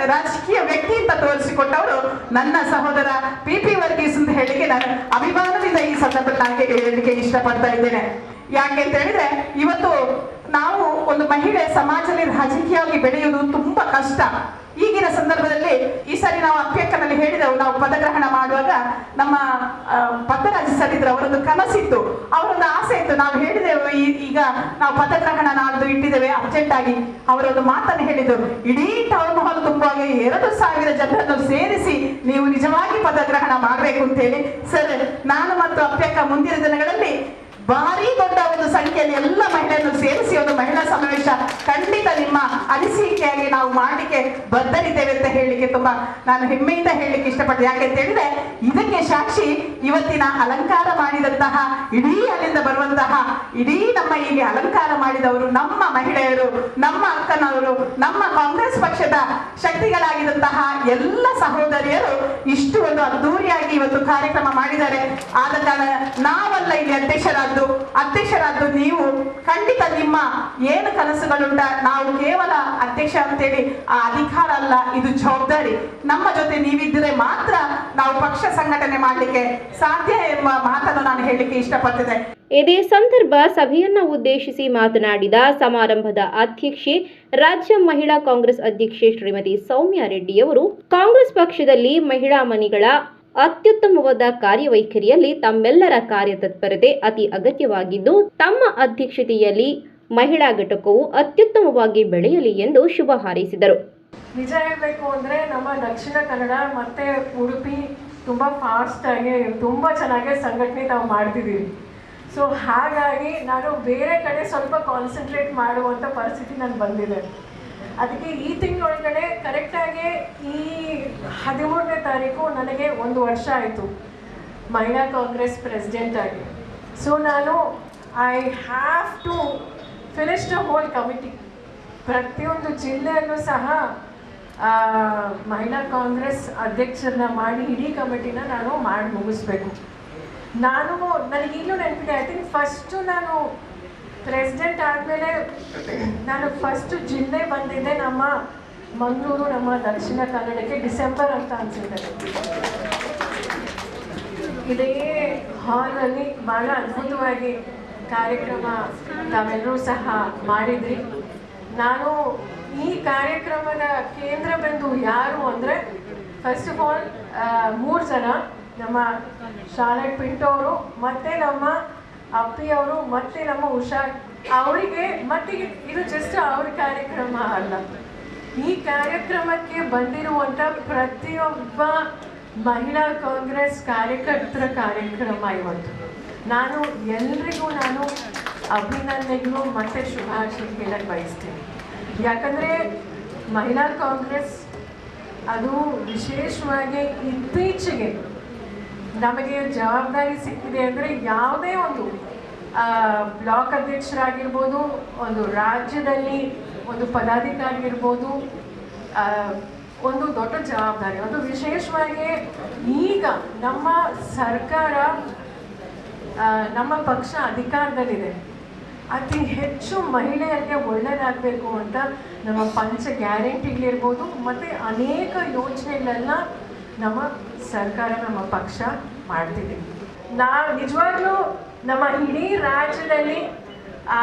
ರಾಜಕೀಯ ವ್ಯಕ್ತಿ ಅಂತ ತೋರಿಸಿಕೊಟ್ಟವರು ನನ್ನ ಸಹೋದರ ಪಿ ಪಿ ವರ್ಗೀಸ್ ಅಂತ ಹೇಳಿಕೆ ನಾನು ಅಭಿಮಾನದಿಂದ ಈ ಸಂದರ್ಭದಲ್ಲಿ ನನಗೆ ಹೇಳಲಿಕ್ಕೆ ಇಷ್ಟಪಡ್ತಾ ಇದ್ದೇನೆ. ಯಾಕೆ ಅಂತ ಹೇಳಿದ್ರೆ, ಇವತ್ತು ನಾವು ಒಂದು ಮಹಿಳೆ ಸಮಾಜದಲ್ಲಿ ರಾಜಕೀಯವಾಗಿ ಬೆಳೆಯುವುದು ತುಂಬಾ ಕಷ್ಟ. ಸಂದರ್ಭದಲ್ಲಿ ಈ ಸಾರಿ ನಾವು ಅಪ್ಪಕ್ಕನಲ್ಲಿ ಹೇಳಿದೆವು, ನಾವು ಪದಗ್ರಹಣ ಮಾಡುವಾಗ ನಮ್ಮ ಪದ್ದರಾಜ ಸರ್ ಇದ್ರು, ಅವರೊಂದು ಕನಸಿತ್ತು, ಅವರೊಂದು ಆಸೆ ಇತ್ತು. ನಾವು ಹೇಳಿದೆವು ಈಗ ನಾವು ಪದಗ್ರಹಣ ನಾಡ್ದು ಇಟ್ಟಿದ್ದೇವೆ ಅರ್ಜೆಂಟ್ ಆಗಿ ಅವರೊಂದು ಮಾತನ್ನು ಹೇಳಿದರು. ಇಡೀ ಟೌನ್ ಹಾಲ್ ತುಂಬುವಾಗ ಎರಡು ಸಾವಿರ ಜನರನ್ನು ಸೇರಿಸಿ ನೀವು ನಿಜವಾಗಿ ಪದಗ್ರಹಣ ಮಾಡಬೇಕು ಅಂತ ಹೇಳಿ ಸರ್, ನಾನು ಮತ್ತು ಅಪ್ಪಕ್ಕ ಮುಂದಿನ ದಿನಗಳಲ್ಲಿ ಭಾರಿ ದೊಡ್ಡ ಒಂದು ಸಂಖ್ಯೆಯಲ್ಲಿ ಎಲ್ಲ ಮಹಿಳೆಯನ್ನು ಸೇರಿಸಿ ಒಂದು ಮಹಿಳಾ ಸಮಾವೇಶ ಖಂಡಿತ ನಿಮ್ಮ ಅನಿಸಿಕೆಯಾಗಿ ನಾವು ಮಾಡಲಿಕ್ಕೆ ಬದ್ಧರಿದ್ದೇವೆ ಅಂತ ಹೇಳಲಿಕ್ಕೆ ತುಂಬಾ ನಾನು ಹೆಮ್ಮೆಯಿಂದ ಹೇಳಲಿಕ್ಕೆ ಇಷ್ಟಪಡ್ತೀನಿ. ಯಾಕೆ ಅಂತ ಹೇಳಿದ್ರೆ, ಇದಕ್ಕೆ ಸಾಕ್ಷಿ ಇವತ್ತಿನ ಅಲಂಕಾರ ಮಾಡಿದಂತಹ ಇಡೀ ಅಲ್ಲಿಂದ ಬರುವಂತಹ ಇಡೀ ನಮ್ಮ ಇಲ್ಲಿ ಅಲಂಕಾರ ಮಾಡಿದವರು ನಮ್ಮ ಮಹಿಳೆಯರು, ನಮ್ಮ ಅಕ್ಕನವರು, ನಮ್ಮ ಕಾಂಗ್ರೆಸ್ ಪಕ್ಷದ ಶಕ್ತಿಗಳಾಗಿದ್ದಂತಹ ಎಲ್ಲ ಸಹೋದರಿಯರು ಇಷ್ಟು ಒಂದು ಅದ್ದೂರಿಯಾಗಿ ಇವತ್ತು ಕಾರ್ಯಕ್ರಮ ಮಾಡಿದ್ದಾರೆ. ಆದ ಕಾರಣ ನಾವಲ್ಲ ಇಲ್ಲಿ ಅಧ್ಯಕ್ಷರಾದ್ದು ಅಧ್ಯಕ್ಷರಾದ್ದು ನೀವು ಖಂಡಿತ ನಿಮ್ಮ ಏನು ಕನಸುಗಳುಂಟ ನಾವು ಕೇವಲ ಅಧ್ಯಕ್ಷ ಅಂತೇಳಿ ಆ ಅಧಿಕಾರ ಅಲ್ಲ, ಇದು ಜವಾಬ್ದಾರಿ. ನಮ್ಮ ಜೊತೆ ನೀವಿದ್ದರೆ ಮಾತ್ರ ನಾವು ಪಕ್ಷ ಸಂಘಟನೆ ಮಾಡಲಿಕ್ಕೆ ಸಾಧ್ಯ ಎಂಬ ಮಾತನ್ನು ನಾನು ಹೇಳಲಿಕ್ಕೆ ಇಷ್ಟಪಡ್ತಿದೆ
ಇದೇ ಸಂದರ್ಭ ಸಭೆಯನ್ನ ಉದ್ದೇಶಿಸಿ ಮಾತನಾಡಿದ ಸಮಾರಂಭದ ಅಧ್ಯಕ್ಷೆ, ರಾಜ್ಯ ಮಹಿಳಾ ಕಾಂಗ್ರೆಸ್ ಅಧ್ಯಕ್ಷೆ ಶ್ರೀಮತಿ ಸೌಮ್ಯ ರೆಡ್ಡಿಯವರು ಕಾಂಗ್ರೆಸ್ ಪಕ್ಷದಲ್ಲಿ ಮಹಿಳಾ ಮಣಿಗಳ ಅತ್ಯುತ್ತಮವಾದ ಕಾರ್ಯವೈಖರಿಯಲ್ಲಿ ತಮ್ಮೆಲ್ಲರ ಕಾರ್ಯತತ್ಪರತೆ ಅತಿ ಅಗತ್ಯವಾಗಿದ್ದು, ತಮ್ಮ ಅಧ್ಯಕ್ಷತೆಯಲ್ಲಿ ಮಹಿಳಾ ಘಟಕವು ಅತ್ಯುತ್ತಮವಾಗಿ ಬೆಳೆಯಲಿ ಎಂದು ಶುಭ ಹಾರೈಸಿದರು.
ನಿಜ ಹೇಳಬೇಕು ಅಂದರೆ ನಮ್ಮ ದಕ್ಷಿಣ ಕನ್ನಡ ಮತ್ತು ಉಡುಪಿ ತುಂಬ ಫಾಸ್ಟಾಗಿ ತುಂಬ ಚೆನ್ನಾಗಿ ಸಂಘಟನೆ ನಾವು ಮಾಡ್ತಿದ್ದೀವಿ. ಸೊ ಹಾಗಾಗಿ ನಾನು ಬೇರೆ ಕಡೆ ಸ್ವಲ್ಪ ಕಾನ್ಸಂಟ್ರೇಟ್ ಮಾಡುವಂಥ ಪರಿಸ್ಥಿತಿ ನನಗೆ ಬಂದಿದೆ. ಅದಕ್ಕೆ ಈ ತಿಂಗಳೊಳಗಡೆ ಕರೆಕ್ಟಾಗಿ ಈ ಹದಿಮೂರನೇ ತಾರೀಕು ನನಗೆ ಒಂದು ವರ್ಷ ಆಯಿತು, ಮಹಿಳಾ ಕಾಂಗ್ರೆಸ್ ಪ್ರೆಸಿಡೆಂಟ್ ಆಗಿ. ಸೊ ನಾನು I have to finish the whole committee ಪ್ರತಿಯೊಂದು ಜಿಲ್ಲೆಯಲ್ಲೂ ಸಹ ಮಹಿಳಾ ಕಾಂಗ್ರೆಸ್ ಅಧ್ಯಕ್ಷರನ್ನ ಮಾಡಿ ಇಡೀ ಕಮಿಟಿನ ನಾನು ಮಾಡಿ ಮುಗಿಸ್ಬೇಕು. ನಾನು ನನಗೀಗಲೂ ನೆನಪಿದೆ ಐ ಥಿಂಕ್ ಫಸ್ಟು ನಾನು ಪ್ರೆಸಿಡೆಂಟ್ ಆದಮೇಲೆ ನಾನು ಫಸ್ಟ್ ಜಿಲ್ಲೆ ಬಂದಿದ್ದೆ ನಮ್ಮ ಮಂಗಳೂರು, ನಮ್ಮ ದಕ್ಷಿಣ ಕನ್ನಡಕ್ಕೆ ಡಿಸೆಂಬರ್ ಅಂತ ಅನ್ಸುತ್ತೆ. ಇದೇ ಹಾಲಲ್ಲಿ ಬಹಳ ಅದ್ಭುತವಾಗಿ ಕಾರ್ಯಕ್ರಮ ತಾವೆಲ್ಲರೂ ಸಹ ಮಾಡಿದ್ರಿ. ನಾನು ಈ ಕಾರ್ಯಕ್ರಮದ ಕೇಂದ್ರ ಬಿಂದು ಯಾರು ಅಂದರೆ ಫಸ್ಟ್ ಆಫ್ ಆಲ್ ಮೂರು ಜನ, ನಮ್ಮ ಶಾಲೆ ಪಿಂಟೋರು, ಮತ್ತು ನಮ್ಮ ಅಪ್ಪಿ ಅವರು ಮತ್ತೆ ನಮ್ಮ ಉಷಾ, ಅವರಿಗೆ ಮತ್ತೆ ಇದು ಜಸ್ಟ್ ಅವ್ರ ಕಾರ್ಯಕ್ರಮ ಅಲ್ಲ. ಈ ಕಾರ್ಯಕ್ರಮಕ್ಕೆ ಬಂದಿರುವಂಥ ಪ್ರತಿಯೊಬ್ಬ ಮಹಿಳಾ ಕಾಂಗ್ರೆಸ್ ಕಾರ್ಯಕರ್ತರ ಕಾರ್ಯಕ್ರಮ ಇವತ್ತು. ನಾನು ಎಲ್ರಿಗೂ ನಾನು ಅಭಿನಂದನೆಗಳು ಮತ್ತೆ ಶುಭಾಶಯ ಹೇಳಕ್ಕೆ ಬಯಸ್ತೇನೆ. ಯಾಕಂದರೆ ಮಹಿಳಾ ಕಾಂಗ್ರೆಸ್ ಅದು ವಿಶೇಷವಾಗಿ ಇತ್ತೀಚೆಗೆ ನಮಗೆ ಜವಾಬ್ದಾರಿ ಸಿಕ್ಕಿದೆ ಅಂದರೆ ಯಾವುದೇ ಒಂದು ಬ್ಲಾಕ್ ಅಧ್ಯಕ್ಷರಾಗಿರ್ಬೋದು, ಒಂದು ರಾಜ್ಯದಲ್ಲಿ ಒಂದು ಪದಾಧಿಕಾರಿ ಇರ್ಬೋದು ಒಂದು ದೊಡ್ಡ ಜವಾಬ್ದಾರಿ, ಒಂದು ವಿಶೇಷವಾಗಿ ಈಗ ನಮ್ಮ ಸರ್ಕಾರ ನಮ್ಮ ಪಕ್ಷ ಅಧಿಕಾರದಲ್ಲಿದೆ. ಅತಿ ಹೆಚ್ಚು ಮಹಿಳೆಯರಿಗೆ ಒಳ್ಳೆಯದಾಗಬೇಕು ಅಂತ ನಮ್ಮ ಪಂಚ ಗ್ಯಾರಂಟಿಗಳಿರ್ಬೋದು, ಮತ್ತು ಅನೇಕ ಯೋಜನೆಗಳೆಲ್ಲ ನಮ್ಮ ಸರ್ಕಾರ ನಮ್ಮ ಪಕ್ಷ ಮಾಡ್ತಿದೆ. ನಾವು ನಿಜವಾಗ್ಲೂ ನಮ್ಮ ಇಡೀ ರಾಜ್ಯದಲ್ಲಿ ಆ,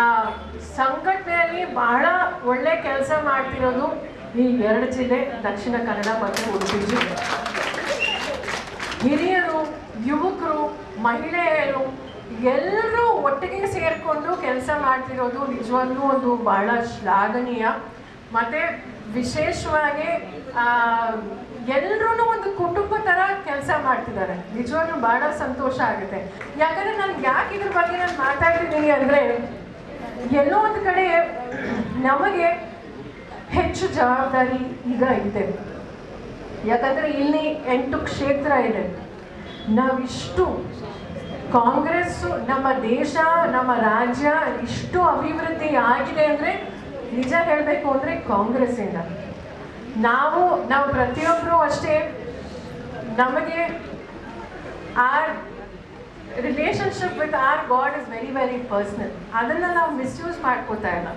ಸಂಘಟನೆಯಲ್ಲಿ ಬಹಳ ಒಳ್ಳೆ ಕೆಲಸ ಮಾಡ್ತಿರೋದು ಈ ಎರಡು ಜಿಲ್ಲೆ ದಕ್ಷಿಣ ಕನ್ನಡ ಮತ್ತು ಉಡುಪಿ ಜಿಲ್ಲೆ. ಹಿರಿಯರು ಯುವಕರು ಮಹಿಳೆಯರು ಎಲ್ಲರೂ ಒಟ್ಟಿಗೆ ಸೇರಿಕೊಂಡು ಕೆಲಸ ಮಾಡ್ತಿರೋದು ನಿಜವಾಗ್ಲೂ ಒಂದು ಬಹಳ ಶ್ಲಾಘನೀಯ. ಮತ್ತು ವಿಶೇಷವಾಗಿ ಎಲ್ಲರೂ ಒಂದು ಕುಟುಂಬ ಥರ ಕೆಲಸ ಮಾಡ್ತಿದ್ದಾರೆ. ನಿಜವಾಗ್ಲೂ ಬಹಳ ಸಂತೋಷ ಆಗುತ್ತೆ. ಯಾಕಂದರೆ ನಾನು ಯಾಕೆ ಇದ್ರ ಬಗ್ಗೆ ನಾನು ಮಾತಾಡ್ತಿದ್ದೀನಿ ಅಂದರೆ, ಎಲ್ಲೋ ಒಂದು ಕಡೆ ನಮಗೆ ಹೆಚ್ಚು ಜವಾಬ್ದಾರಿ ಈಗ ಇದೆ. ಯಾಕಂದರೆ ಇಲ್ಲಿ ಎಂಟು ಕ್ಷೇತ್ರ ಇದೆ. ನಾವಿಷ್ಟು ಕಾಂಗ್ರೆಸ್ಸು ನಮ್ಮ ದೇಶ, ನಮ್ಮ ರಾಜ್ಯ ಇಷ್ಟು ಅಭಿವೃದ್ಧಿ ಆಗಿದೆ ಅಂದರೆ, ನಿಜ ಹೇಳಬೇಕು ಅಂದರೆ ಕಾಂಗ್ರೆಸ್ಸಿಂದ. ನಾವು ನಾವು ಪ್ರತಿಯೊಬ್ಬರು ಅಷ್ಟೇ ನಮಗೆ our relationship with our god is very very personal ಅದನ್ನ ನಾವು ಮಿಸ್ಯೂಸ್ ಮಾಡ್ಕೋತಾ ಇಲ್ಲ.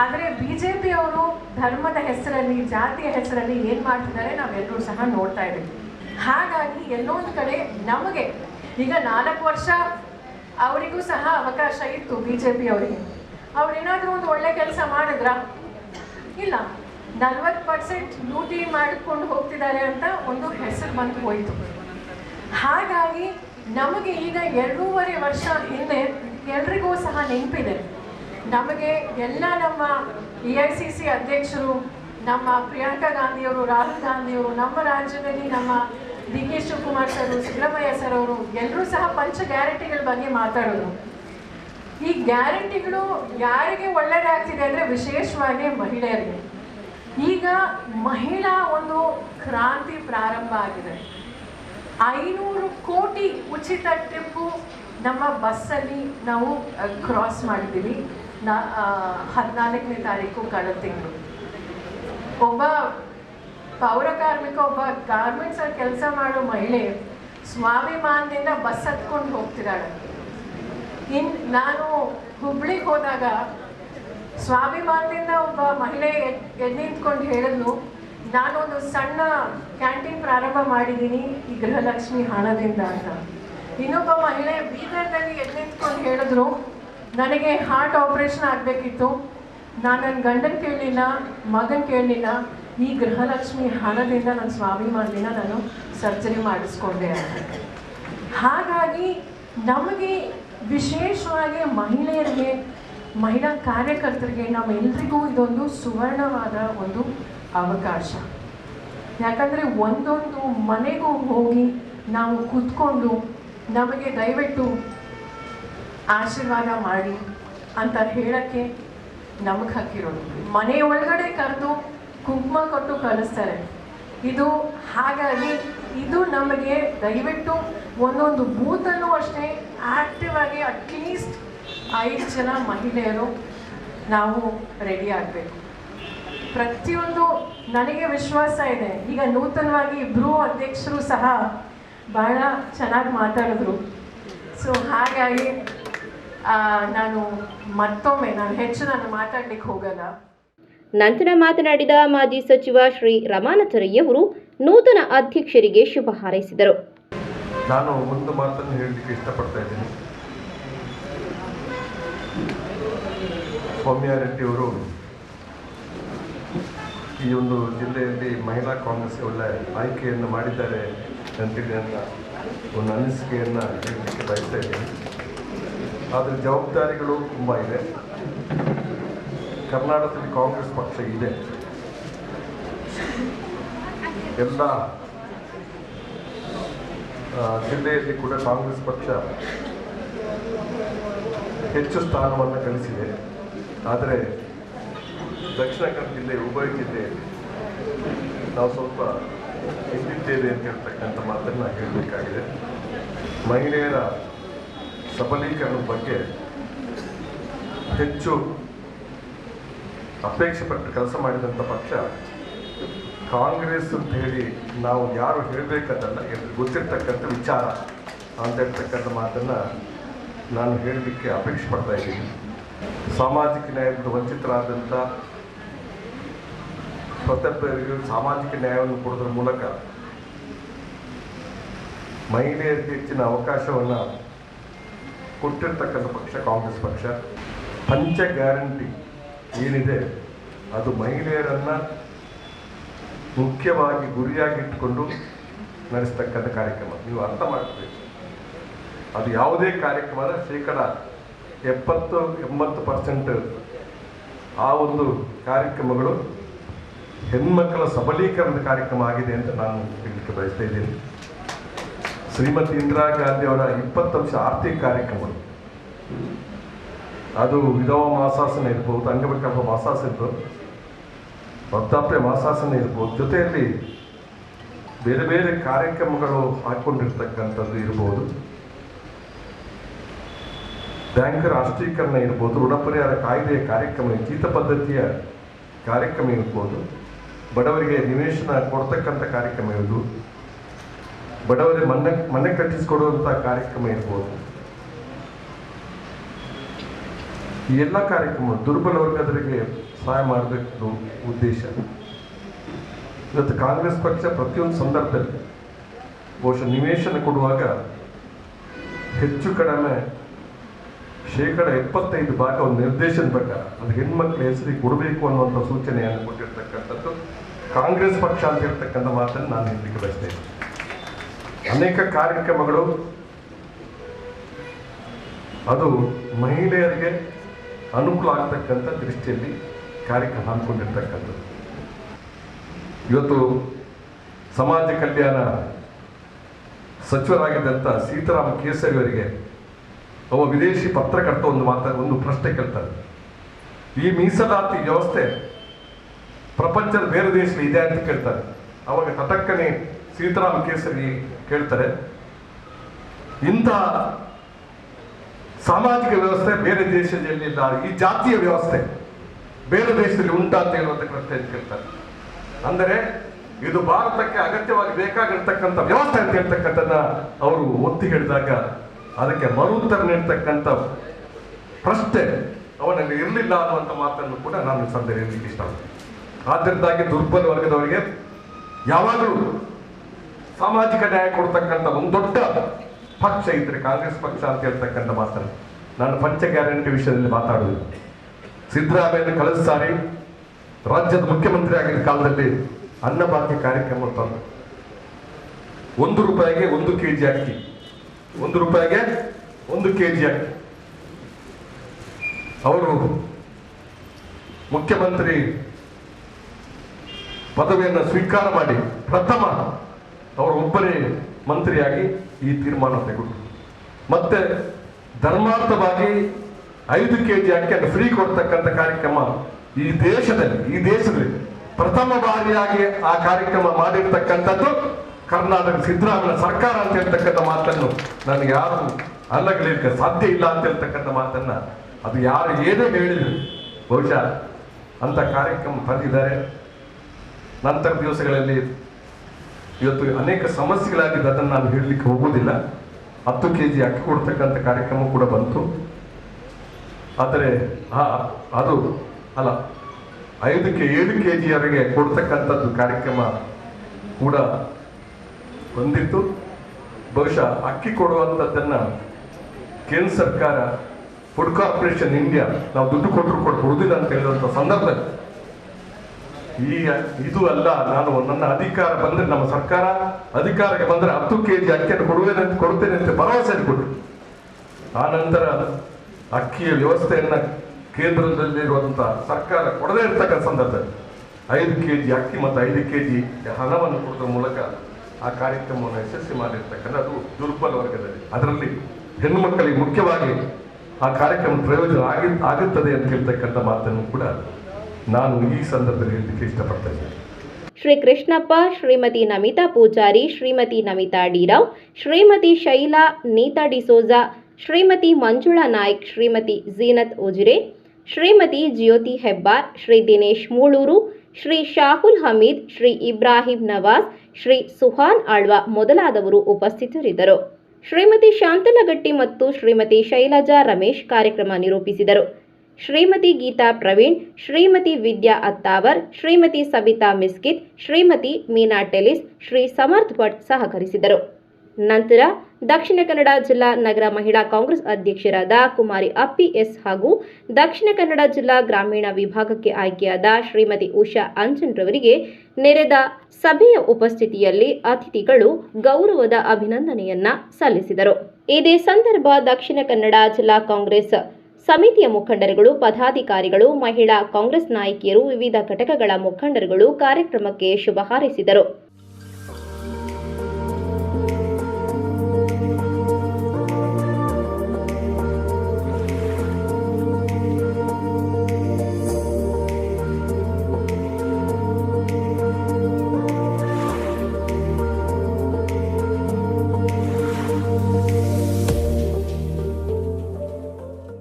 ಆದರೆ ಬಿ ಜೆ ಪಿ ಅವರು ಧರ್ಮದ ಹೆಸರಲ್ಲಿ, ಜಾತಿಯ ಹೆಸರಲ್ಲಿ ಏನು ಮಾಡ್ತಿದ್ದಾರೆ ನಾವೆಲ್ಲರೂ ಸಹ ನೋಡ್ತಾ ಇದ್ದೀವಿ. ಹಾಗಾಗಿ ಎಲ್ಲೋ ಒಂದು ಕಡೆ ನಮಗೆ ಈಗ ನಾಲ್ಕು ವರ್ಷ ಅವರಿಗೂ ಸಹ ಅವಕಾಶ ಇತ್ತು ಬಿ ಜೆ ಪಿ ಅವರಿಗೆ. ಅವ್ರೇನಾದರೂ ಒಂದು ಒಳ್ಳೆ ಕೆಲಸ ಮಾಡಿದ್ರಾ? ಇಲ್ಲ. ನಲ್ವತ್ತು ಪರ್ಸೆಂಟ್ ಲೂಟಿ ಮಾಡಿಕೊಂಡು ಹೋಗ್ತಿದ್ದಾರೆ ಅಂತ ಒಂದು ಹೆಸರು ಬಂದು ಹೋಯಿತು. ಹಾಗಾಗಿ ನಮಗೆ ಈಗ ಎರಡೂವರೆ ವರ್ಷ ಹಿಂದೆ ಎಲ್ರಿಗೂ ಸಹ ನೆನಪಿದೆ. ನಮಗೆ ಎಲ್ಲ ನಮ್ಮ ಎ ಐ ಸಿ ಸಿ ಅಧ್ಯಕ್ಷರು, ನಮ್ಮ ಪ್ರಿಯಾಂಕಾ ಗಾಂಧಿಯವರು, ರಾಹುಲ್ ಗಾಂಧಿಯವರು, ನಮ್ಮ ರಾಜ್ಯದಲ್ಲಿ ನಮ್ಮ D K Shivakumar sir, Siddaramaiah sir ಅವರು ಎಲ್ಲರೂ ಸಹ ಪಂಚ ಗ್ಯಾರಂಟಿಗಳ ಬಗ್ಗೆ ಮಾತಾಡೋದು. ಈ ಗ್ಯಾರಂಟಿಗಳು ಯಾರಿಗೆ ಒಳ್ಳೆಯದಾಗ್ತಿದೆ ಅಂದರೆ ವಿಶೇಷವಾಗಿ ಮಹಿಳೆಯರಿಗೆ. ಈಗ ಮಹಿಳಾ ಒಂದು ಕ್ರಾಂತಿ ಪ್ರಾರಂಭ ಆಗಿದೆ. ಐನೂರು ಕೋಟಿ ಉಚಿತ ಟ್ರಿಪ್ಪು ನಮ್ಮ ಬಸ್ಸಲ್ಲಿ ನಾವು ಕ್ರಾಸ್ ಮಾಡಿದ್ದೀವಿ. ನಾ ಹದಿನಾಲ್ಕನೇ ತಾರೀಕು ಕಳೆದ ಒಬ್ಬ ಪೌರ ಕಾರ್ಮಿಕ, ಒಬ್ಬ ಗಾರ್ಮೆಂಟ್ಸಲ್ಲಿ ಕೆಲಸ ಮಾಡೋ ಮಹಿಳೆ ಸ್ವಾಭಿಮಾನದಿಂದ ಬಸ್ ಹತ್ಕೊಂಡು ಹೋಗ್ತಿದ್ದಾಳೆ. ಇನ್, ನಾನು ಹುಬ್ಳಿಗೆ ಹೋದಾಗ ಸ್ವಾಭಿಮಾನದಿಂದ ಒಬ್ಬ ಮಹಿಳೆ ಎದ್- ನಿಂತ್ಕೊಂಡು ಹೇಳಿದ್ಲು, ನಾನೊಂದು ಸಣ್ಣ ಕ್ಯಾಂಟೀನ್ ಪ್ರಾರಂಭ ಮಾಡಿದ್ದೀನಿ ಈ ಗೃಹಲಕ್ಷ್ಮಿ ಹಣದಿಂದ ಅಂತ. ಇನ್ನೊಬ್ಬ ಮಹಿಳೆ ಬೀದರ್ನಲ್ಲಿ ಎದ್ದು ನಿಂತ್ಕೊಂಡು ಹೇಳಿದ್ರು, ನನಗೆ ಹಾರ್ಟ್ ಆಪ್ರೇಷನ್ ಆಗಬೇಕಿತ್ತು. ನಾನು ನನ್ನ ಗಂಡನ ಕೇಳಲಿಲ್ಲ, ಮಗನ ಕೇಳಲಿಲ್ಲ. ಈ ಗೃಹಲಕ್ಷ್ಮಿ ಹಣದಿಂದ ನನ್ನ ಸ್ವಾಭಿಮಾನದಿಂದ ನಾನು ಸರ್ಜರಿ ಮಾಡಿಸ್ಕೊಂಡೆ ಅಂತ. ಹಾಗಾಗಿ ನಮಗೆ ವಿಶೇಷವಾಗಿ ಮಹಿಳೆಯರಿಗೆ ಮಹಿಳಾ ಕಾರ್ಯಕರ್ತರಿಗೆ ನಮ್ಮೆಲ್ರಿಗೂ ಇದೊಂದು ಸುವರ್ಣವಾದ ಒಂದು ಅವಕಾಶ. ಯಾಕಂದರೆ ಒಂದೊಂದು ಮನೆಗೂ ಹೋಗಿ ನಾವು ಕೂತ್ಕೊಂಡು ನಮಗೆ ದಯವಿಟ್ಟು ಆಶೀರ್ವಾದ ಮಾಡಿ ಅಂತ ಹೇಳೋಕ್ಕೆ ನಮಗೆ ಹಾಕಿರೋದು ಮನೆ ಒಳಗಡೆ ಕರೆದು ಕುಂಕುಮ ಕೊಟ್ಟು ಕಲಿಸ್ತಾರೆ ಇದು ಹಾಗಾಗಿ ಇದು ನಮಗೆ ದಯವಿಟ್ಟು ಒಂದೊಂದು ಬೂತಲ್ಲೂ ಅಷ್ಟೇ ಆ್ಯಕ್ಟಿವ್ ಆಗಿ ಅಟ್ಲೀಸ್ಟ್ ಐದು ಜನ ಮಹಿಳೆಯರು ನಾವು ರೆಡಿ ಆಗಬೇಕು. ಪ್ರತಿಯೊಂದು ನನಗೆ ವಿಶ್ವಾಸ ಇದೆ. ಈಗ ನೂತನವಾಗಿ ಇಬ್ಬರು ಅಧ್ಯಕ್ಷರು ಸಹ ಬಹಳ ಚೆನ್ನಾಗಿ ಮಾತಾಡಿದ್ರು. ಸೊ ಹಾಗಾಗಿ ನಾನು ಮತ್ತೊಮ್ಮೆ ನಾನು ಹೆಚ್ಚು ನಾನು ಮಾತಾಡ್ಲಿಕ್ಕೆ ಹೋಗಲ್ಲ.
ನಂತರ ಮಾತನಾಡಿದ ಮಾಜಿ ಸಚಿವ ಶ್ರೀ ರಮಾನಾಥರಯ್ಯವರು ನೂತನ ಅಧ್ಯಕ್ಷರಿಗೆ ಶುಭ ಹಾರೈಸಿದರು.
ನಾನು ಒಂದು ಮಾತನ್ನು ಹೇಳಲಿಕ್ಕೆ ಇಷ್ಟಪಡ್ತಾ ಇದ್ದೀನಿ. ಸೌಮ್ಯ ರೆಡ್ಡಿಯವರು ಈ ಒಂದು ಜಿಲ್ಲೆಯಲ್ಲಿ ಮಹಿಳಾ ಕಾಂಗ್ರೆಸ್ ಒಳ್ಳೆ ಆಯ್ಕೆಯನ್ನು ಮಾಡಿದ್ದಾರೆ ಅಂತೇಳಿ ನನ್ನ ಒಂದು ಅನಿಸಿಕೆಯನ್ನು ಹೇಳಲಿಕ್ಕೆ ಬಯಸ್ತಾ ಇದ್ದೀನಿ. ಆದರೆ ಜವಾಬ್ದಾರಿಗಳು ತುಂಬ ಇದೆ. ಕರ್ನಾಟಕದಲ್ಲಿ ಕಾಂಗ್ರೆಸ್ ಪಕ್ಷ ಇದೆ. ಎಲ್ಲ ಜಿಲ್ಲೆಯಲ್ಲಿ ಕೂಡ ಕಾಂಗ್ರೆಸ್ ಪಕ್ಷ ಹೆಚ್ಚು ಸ್ಥಾನವನ್ನು ಗಳಿಸಿದೆ. ಆದರೆ ದಕ್ಷಿಣ ಕನ್ನಡ ಜಿಲ್ಲೆ ಉಭಯ ಜಿಲ್ಲೆಯಲ್ಲಿ ನಾವು ಸ್ವಲ್ಪ ಹಿಂದಿದ್ದೇವೆ ಅಂತ ಹೇಳ್ತಕ್ಕಂಥ ಮಾತನ್ನು ಹೇಳಬೇಕಾಗಿದೆ. ಮಹಿಳೆಯರ ಸಬಲೀಕರಣದ ಬಗ್ಗೆ ಹೆಚ್ಚು ಅಪೇಕ್ಷೆ ಪಟ್ಟು ಕೆಲಸ ಮಾಡಿದಂಥ ಪಕ್ಷ ಕಾಂಗ್ರೆಸ್ ಅಂತ ಹೇಳಿ ನಾವು ಯಾರು ಹೇಳಬೇಕದಲ್ಲ ಗೊತ್ತಿರ್ತಕ್ಕಂಥ ವಿಚಾರ ಅಂತ ಹೇಳ್ತಕ್ಕಂಥ ಮಾತನ್ನು ನಾನು ಹೇಳಲಿಕ್ಕೆ ಅಪೇಕ್ಷೆ ಪಡ್ತಾ ಇದ್ದೀನಿ. ಸಾಮಾಜಿಕ ನ್ಯಾಯದಿಂದ ವಂಚಿತರಾದಂಥ ಪ್ರತಿಯೊಬ್ಬರಿಗೂ ಸಾಮಾಜಿಕ ನ್ಯಾಯವನ್ನು ಕೊಡೋದ್ರ ಮೂಲಕ ಮಹಿಳೆಯರಿಗೆ ಹೆಚ್ಚಿನ ಅವಕಾಶವನ್ನು ಕೊಟ್ಟಿರ್ತಕ್ಕಂಥ ಪಕ್ಷ, ಕಾಂಗ್ರೆಸ್ ಪಕ್ಷ. ಪಂಚ ಗ್ಯಾರಂಟಿ ಏನಿದೆ, ಅದು ಮಹಿಳೆಯರನ್ನು ಮುಖ್ಯವಾಗಿ ಗುರಿಯಾಗಿಟ್ಟುಕೊಂಡು ನಡೆಸ್ತಕ್ಕಂಥ ಕಾರ್ಯಕ್ರಮ. ನೀವು ಅರ್ಥ ಮಾಡಬೇಕು ಅದು ಯಾವುದೇ ಕಾರ್ಯಕ್ರಮ ಶೇಕಡ ಎಪ್ಪತ್ತು, ಎಂಬತ್ತು ಪರ್ಸೆಂಟ್ ಆ ಒಂದು ಕಾರ್ಯಕ್ರಮಗಳು ಹೆಣ್ಮಕ್ಕಳ ಸಬಲೀಕರಣದ ಕಾರ್ಯಕ್ರಮ ಆಗಿದೆ ಅಂತ ನಾನು ಹೇಳಲಿಕ್ಕೆ ಬಯಸ್ತಾ ಇದ್ದೀನಿ. ಶ್ರೀಮತಿ ಇಂದಿರಾ ಗಾಂಧಿ ಅವರ ಇಪ್ಪತ್ತಂಶ ಆರ್ಥಿಕ ಕಾರ್ಯಕ್ರಮಗಳು. ಅದು ವಿಧವಾ ಮಾಸಾಸನ ಇರ್ಬೋದು, ಅಂಗವಿಕಲ್ಪ ಮಾಸಾಸನ ಇರ್ಬೋದು ವೃದ್ಧಾಪ್ಯ ಮಾಸಾಸನ ಇರ್ಬೋದು, ಜೊತೆಯಲ್ಲಿ ಬೇರೆ ಬೇರೆ ಕಾರ್ಯಕ್ರಮಗಳು ಹಾಕ್ಕೊಂಡಿರ್ತಕ್ಕಂಥದ್ದು ಇರ್ಬೋದು. ಬ್ಯಾಂಕ್ ರಾಷ್ಟ್ರೀಕರಣ ಇರ್ಬೋದು, ಋಣ ಪರಿಹಾರ ಕಾಯ್ದೆಯ ಕಾರ್ಯಕ್ರಮ ಜೀತ ಪದ್ಧತಿಯ ಕಾರ್ಯಕ್ರಮ ಇರ್ಬೋದು, ಬಡವರಿಗೆ ನಿವೇಶನ ಕೊಡ್ತಕ್ಕಂಥ ಕಾರ್ಯಕ್ರಮ ಇರ್ಬೋದು, ಬಡವರಿಗೆ ಮನೆ ಮನೆ ಕಟ್ಟಿಸಿಕೊಡುವಂಥ ಕಾರ್ಯಕ್ರಮ ಇರ್ಬೋದು. ಈ ಎಲ್ಲ ಕಾರ್ಯಕ್ರಮ ದುರ್ಬಲ ವರ್ಗದವರಿಗೆ ಸಹಾಯ ಮಾಡಬೇಕು ಉದ್ದೇಶ. ಇವತ್ತು ಕಾಂಗ್ರೆಸ್ ಪಕ್ಷ ಪ್ರತಿಯೊಂದು ಸಂದರ್ಭದಲ್ಲಿ ಬಹುಶಃ ನಿವೇಶನ ಕೊಡುವಾಗ ಹೆಚ್ಚು ಕಡಿಮೆ ಶೇಕಡ ಎಪ್ಪತ್ತೈದು ಭಾಗ ಒಂದು ನಿರ್ದೇಶನ ಪ್ರಕಾರ ಅದು ಹೆಣ್ಮಕ್ಳ ಹೆಸರಿಗೆ ಕೊಡಬೇಕು ಅನ್ನುವಂಥ ಸೂಚನೆಯನ್ನು ಕೊಟ್ಟಿರ್ತಕ್ಕಂಥದ್ದು ಕಾಂಗ್ರೆಸ್ ಪಕ್ಷ ಅಂತ ಹೇಳ್ತಕ್ಕಂಥ ಮಾತನ್ನು ನಾನು ಹೇಳಲಿಕ್ಕೆ ಬಯಸ್ತೇನೆ ಅನೇಕ ಕಾರ್ಯಕ್ರಮಗಳು, ಅದು ಮಹಿಳೆಯರಿಗೆ ಅನುಕೂಲ ಆಗ್ತಕ್ಕಂಥ ದೃಷ್ಟಿಯಲ್ಲಿ ಕಾರ್ಯಕ್ರಮ ಹಮ್ಮಿಕೊಂಡಿರ್ತಕ್ಕಂಥದ್ದು ಇವತ್ತು ಸಮಾಜ ಕಲ್ಯಾಣ ಸಚಿವರಾಗಿದ್ದಂಥ ಸೀತಾರಾಮ ಕೇಸರಿ ಅವರಿಗೆ ಒಬ್ಬ ವಿದೇಶಿ ಪತ್ರಕರ್ತ ಒಂದು ಮಾತ, ಒಂದು ಪ್ರಶ್ನೆ ಕೇಳ್ತಾರೆ ಈ ಮೀಸಲಾತಿ ವ್ಯವಸ್ಥೆ ಪ್ರಪಂಚದ ಬೇರೆ ದೇಶದಲ್ಲಿ ಇದೆ ಅಂತ ಕೇಳ್ತಾರೆ ಅವಾಗ ತಟಕ್ಕನೆ ಸೀತಾರಾಮ ಕೇಸರಿ ಕೇಳ್ತಾರೆ ಇಂಥ ಸಾಮಾಜಿಕ ವ್ಯವಸ್ಥೆ ಬೇರೆ ದೇಶದಲ್ಲಿ ಇಲ್ಲ, ಈ ಜಾತಿಯ ವ್ಯವಸ್ಥೆ ಬೇರೆ ದೇಶದಲ್ಲಿ ಉಂಟಾ ಅಂತ ಹೇಳುವಂತ ಪ್ರಶ್ನೆ ಕೇಳ್ತಾರೆ ಅಂದರೆ ಇದು ಭಾರತಕ್ಕೆ ಅಗತ್ಯವಾಗಿ ಬೇಕಾಗಿರ್ತಕ್ಕಂಥ ವ್ಯವಸ್ಥೆ ಅಂತ ಹೇಳ್ತಕ್ಕಂಥದ್ದನ್ನ ಅವರು ಒತ್ತಿ ಹೇಳಿದಾಗ ಅದಕ್ಕೆ ಮರು ಉತ್ತರ ನೀಡ್ತಕ್ಕಂಥ ಪ್ರಶ್ನೆ ಅವನಲ್ಲಿ ಇರಲಿಲ್ಲ ಅನ್ನುವಂಥ ಮಾತನ್ನು ಕೂಡ ನಾನು ಸಂದೇಹ ಹೇಳಲಿಕ್ಕೆ ಇಷ್ಟಪಡ್ತೀನಿ. ಆದ್ದರಿಂದಾಗಿ ದುರ್ಬಲ ವರ್ಗದವರಿಗೆ ಯಾವಾಗಲೂ ಸಾಮಾಜಿಕ ನ್ಯಾಯ ಕೊಡ್ತಕ್ಕಂಥ ಒಂದು ದೊಡ್ಡ ಪಕ್ಷ ಇದ್ರೆ ಕಾಂಗ್ರೆಸ್ ಪಕ್ಷ ಅಂತ ಹೇಳ್ತಕ್ಕಂಥ ಮಾತನ್ನು ನಾನು ಪಂಚ ಗ್ಯಾರಂಟಿ ವಿಷಯದಲ್ಲಿ ಮಾತಾಡುವುದು ಸಿದ್ದರಾಮಯ್ಯ ಕಳೆದ ರಾಜ್ಯದ ಮುಖ್ಯಮಂತ್ರಿ ಆಗಿದ್ದ ಕಾಲದಲ್ಲಿ ಅನ್ನಭಾಗ್ಯ ಕಾರ್ಯಕ್ರಮ ತಂದು ಒಂದು ರೂಪಾಯಿಗೆ ಒಂದು ಕೆ ಜಿ ಅಕ್ಕಿ ಒಂದು ರೂಪಾಯಿಗೆ ಒಂದು ಕೆ ಜಿ ಅಕ್ಕಿ ಅವರು ಮುಖ್ಯಮಂತ್ರಿ ಪದವಿಯನ್ನು ಸ್ವೀಕಾರ ಮಾಡಿ ಪ್ರಥಮ ಅವರು ಒಬ್ಬರೇ ಮಂತ್ರಿಯಾಗಿ ಈ ತೀರ್ಮಾನ ತೆಗೆದು ಮತ್ತೆ ಧರ್ಮಾರ್ಥವಾಗಿ ಐದು ಕೆ ಜಿ ಅಕ್ಕಿಯನ್ನು ಫ್ರೀ ಕೊಡ್ತಕ್ಕಂಥ ಕಾರ್ಯಕ್ರಮ ಈ ದೇಶದಲ್ಲಿ ಈ ದೇಶದಲ್ಲಿ ಪ್ರಥಮ ಬಾರಿಯಾಗಿ ಆ ಕಾರ್ಯಕ್ರಮ ಮಾಡಿರ್ತಕ್ಕಂಥದ್ದು ಕರ್ನಾಟಕ ಸಿದ್ದರಾಮಯ್ಯ ಸರ್ಕಾರ ಅಂತ ಹೇಳ್ತಕ್ಕಂಥ ಮಾತನ್ನು ನನಗೆ ಯಾರು ಅಲ್ಲಗಲಿಕ್ಕೆ ಸಾಧ್ಯ ಇಲ್ಲ ಅಂತ ಹೇಳ್ತಕ್ಕಂಥ ಮಾತನ್ನ ಅದು ಯಾರು ಏನೇ ಹೇಳಿದ್ರು, ಬಹುಶಃ ಅಂತ ಕಾರ್ಯಕ್ರಮ ತಂದಿದ್ದಾರೆ ನಂತರ ದಿವಸಗಳಲ್ಲಿ ಇವತ್ತು ಅನೇಕ ಸಮಸ್ಯೆಗಳಾಗಿದ್ದು ಅದನ್ನು ನಾನು ಹೇಳಲಿಕ್ಕೆ ಹೋಗುವುದಿಲ್ಲ. ಹತ್ತು ಕೆ ಜಿ ಅಕ್ಕಿ ಕೊಡ್ತಕ್ಕಂಥ ಕಾರ್ಯಕ್ರಮ ಕೂಡ ಬಂತು. ಆದರೆ ಆ, ಅದು ಅಲ್ಲ, ಐದಕ್ಕೆ ಏಳು ಕೆ ಜಿಯವರೆಗೆ ಕೊಡ್ತಕ್ಕಂಥದ್ದು ಕಾರ್ಯಕ್ರಮ ಕೂಡ ಬಂದಿತ್ತು ಬಹುಶಃ ಅಕ್ಕಿ ಕೊಡುವಂಥದ್ದನ್ನು ಕೇಂದ್ರ ಸರ್ಕಾರ ಫುಡ್ ಕಾರ್ಪೊರೇಷನ್ ಇಂಡಿಯಾ ನಾವು ದುಡ್ಡು ಕೊಟ್ಟರು ಕೊಟ್ಟು ಕೊಡುವುದಿಲ್ಲ ಅಂತ ಹೇಳಿದಂಥ ಸಂದರ್ಭ ಈ, ಇದು ಅಲ್ಲ, ನಾನು ನನ್ನ ಅಧಿಕಾರ ಬಂದರೆ ನಮ್ಮ ಸರ್ಕಾರ, ಅಧಿಕಾರಕ್ಕೆ ಬಂದರೆ ಹತ್ತು ಕೆ ಜಿ ಅಕ್ಕಿಯನ್ನು ಕೊಡುವೇನೆ ಅಂತ ಕೊಡುತ್ತೇನೆ ಅಂತ ಭರವಸೆ ಕೊಟ್ಟರು ಆ ನಂತರ ಅಕ್ಕಿಯ ವ್ಯವಸ್ಥೆಯನ್ನು ಕೇಂದ್ರದಲ್ಲಿರುವಂಥ ಸರ್ಕಾರ ಕೊಡದೇ ಇರ್ತಕ್ಕಂಥ ಸಂದರ್ಭದಲ್ಲಿ ಐದು ಕೆ ಜಿ ಅಕ್ಕಿ ಮತ್ತು ಐದು ಕೆ ಜಿ ಹಣವನ್ನು ಕೊಡೋದ್ರ ಮೂಲಕ ಆ ಕಾರ್ಯಕ್ರಮವನ್ನು ಯಶಸ್ವಿ ಮಾಡಿರ್ತಕ್ಕಂಥ ಅದು ದುರ್ಬಲ ವರ್ಗದಲ್ಲಿ. ಅದರಲ್ಲಿ ಹೆಣ್ಣು ಮಕ್ಕಳಿಗೆ ಮುಖ್ಯವಾಗಿ ಆ ಕಾರ್ಯಕ್ರಮ ಪ್ರಯೋಜನ ಆಗಿ, ಆಗುತ್ತದೆ ಅಂತ ಹೇಳ್ತಕ್ಕಂಥ ಮಾತನ್ನು ಕೂಡ ನಾನು ಈ ಸಂದರ್ಭದಲ್ಲಿ ಹೇಳಲಿಕ್ಕೆ ಇಷ್ಟಪಡ್ತಾ ಇದ್ದೇನೆ.
ಶ್ರೀ ಕೃಷ್ಣಪ್ಪ, ಶ್ರೀಮತಿ ನಮಿತಾ ಪೂಜಾರಿ, ಶ್ರೀಮತಿ ನಮಿತಾ ಡಿರಾವ್, ಶ್ರೀಮತಿ ಶೈಲಾ, ನೀತಾ ಡಿಸೋಜಾ, ಶ್ರೀಮತಿ ಮಂಜುಳಾ ನಾಯ್ಕ್, ಶ್ರೀಮತಿ ಜೀನತ್ ಉಜಿರೆ ಶ್ರೀಮತಿ ಜ್ಯೋತಿ ಹೆಬ್ಬಾರ್, ಶ್ರೀ ದಿನೇಶ್ ಮೂಳೂರು ಶ್ರೀ ಶಾಹುಲ್ ಹಮೀದ್, ಶ್ರೀ ಇಬ್ರಾಹಿಂ ನವಾಜ್, ಶ್ರೀ ಸುಹಾನ್ ಆಳ್ವ ಮೊದಲಾದವರು ಉಪಸ್ಥಿತರಿದ್ದರು. ಶ್ರೀಮತಿ ಶಾಂತಲಗಟ್ಟಿ ಮತ್ತು ಶ್ರೀಮತಿ ಶೈಲಜಾ ರಮೇಶ್ ಕಾರ್ಯಕ್ರಮ ನಿರೂಪಿಸಿದರು. ಶ್ರೀಮತಿ ಗೀತಾ ಪ್ರವೀಣ್, ಶ್ರೀಮತಿ ವಿದ್ಯಾ ಅತ್ತಾವರ್, ಶ್ರೀಮತಿ ಸಬಿತಾ ಮಿಸ್ಕಿತ್, ಶ್ರೀಮತಿ ಮೀನಾ ಟೆಲಿಸ್, ಶ್ರೀ ಸಮರ್ಥ್ ಭಟ್ ಸಹಕರಿಸಿದರು. ನಂತರ ದಕ್ಷಿಣ ಕನ್ನಡ ಜಿಲ್ಲಾ ನಗರ ಮಹಿಳಾ ಕಾಂಗ್ರೆಸ್ ಅಧ್ಯಕ್ಷರಾದ ಕುಮಾರಿ ಅಪ್ಪಿ ಎಸ್ ಹಾಗೂ ದಕ್ಷಿಣ ಕನ್ನಡ ಜಿಲ್ಲಾ ಗ್ರಾಮೀಣ ವಿಭಾಗಕ್ಕೆ ಆಯ್ಕೆಯಾದ ಶ್ರೀಮತಿ ಉಷಾ ಅಂಜನ್ ರವರಿಗೆ ನೆರೆದ ಸಭೆಯ ಉಪಸ್ಥಿತಿಯಲ್ಲಿ ಅತಿಥಿಗಳು ಗೌರವದ ಅಭಿನಂದನೆಯನ್ನ ಸಲ್ಲಿಸಿದರು. ಇದೇ ಸಂದರ್ಭ ದಕ್ಷಿಣ ಕನ್ನಡ ಜಿಲ್ಲಾ ಕಾಂಗ್ರೆಸ್ ಸಮಿತಿಯ ಮುಖಂಡರುಗಳು, ಪದಾಧಿಕಾರಿಗಳು, ಮಹಿಳಾ ಕಾಂಗ್ರೆಸ್ ನಾಯಕಿಯರು, ವಿವಿಧ ಘಟಕಗಳ ಮುಖಂಡರುಗಳು ಕಾರ್ಯಕ್ರಮಕ್ಕೆ ಶುಭ ಹಾರೈಸಿದರು.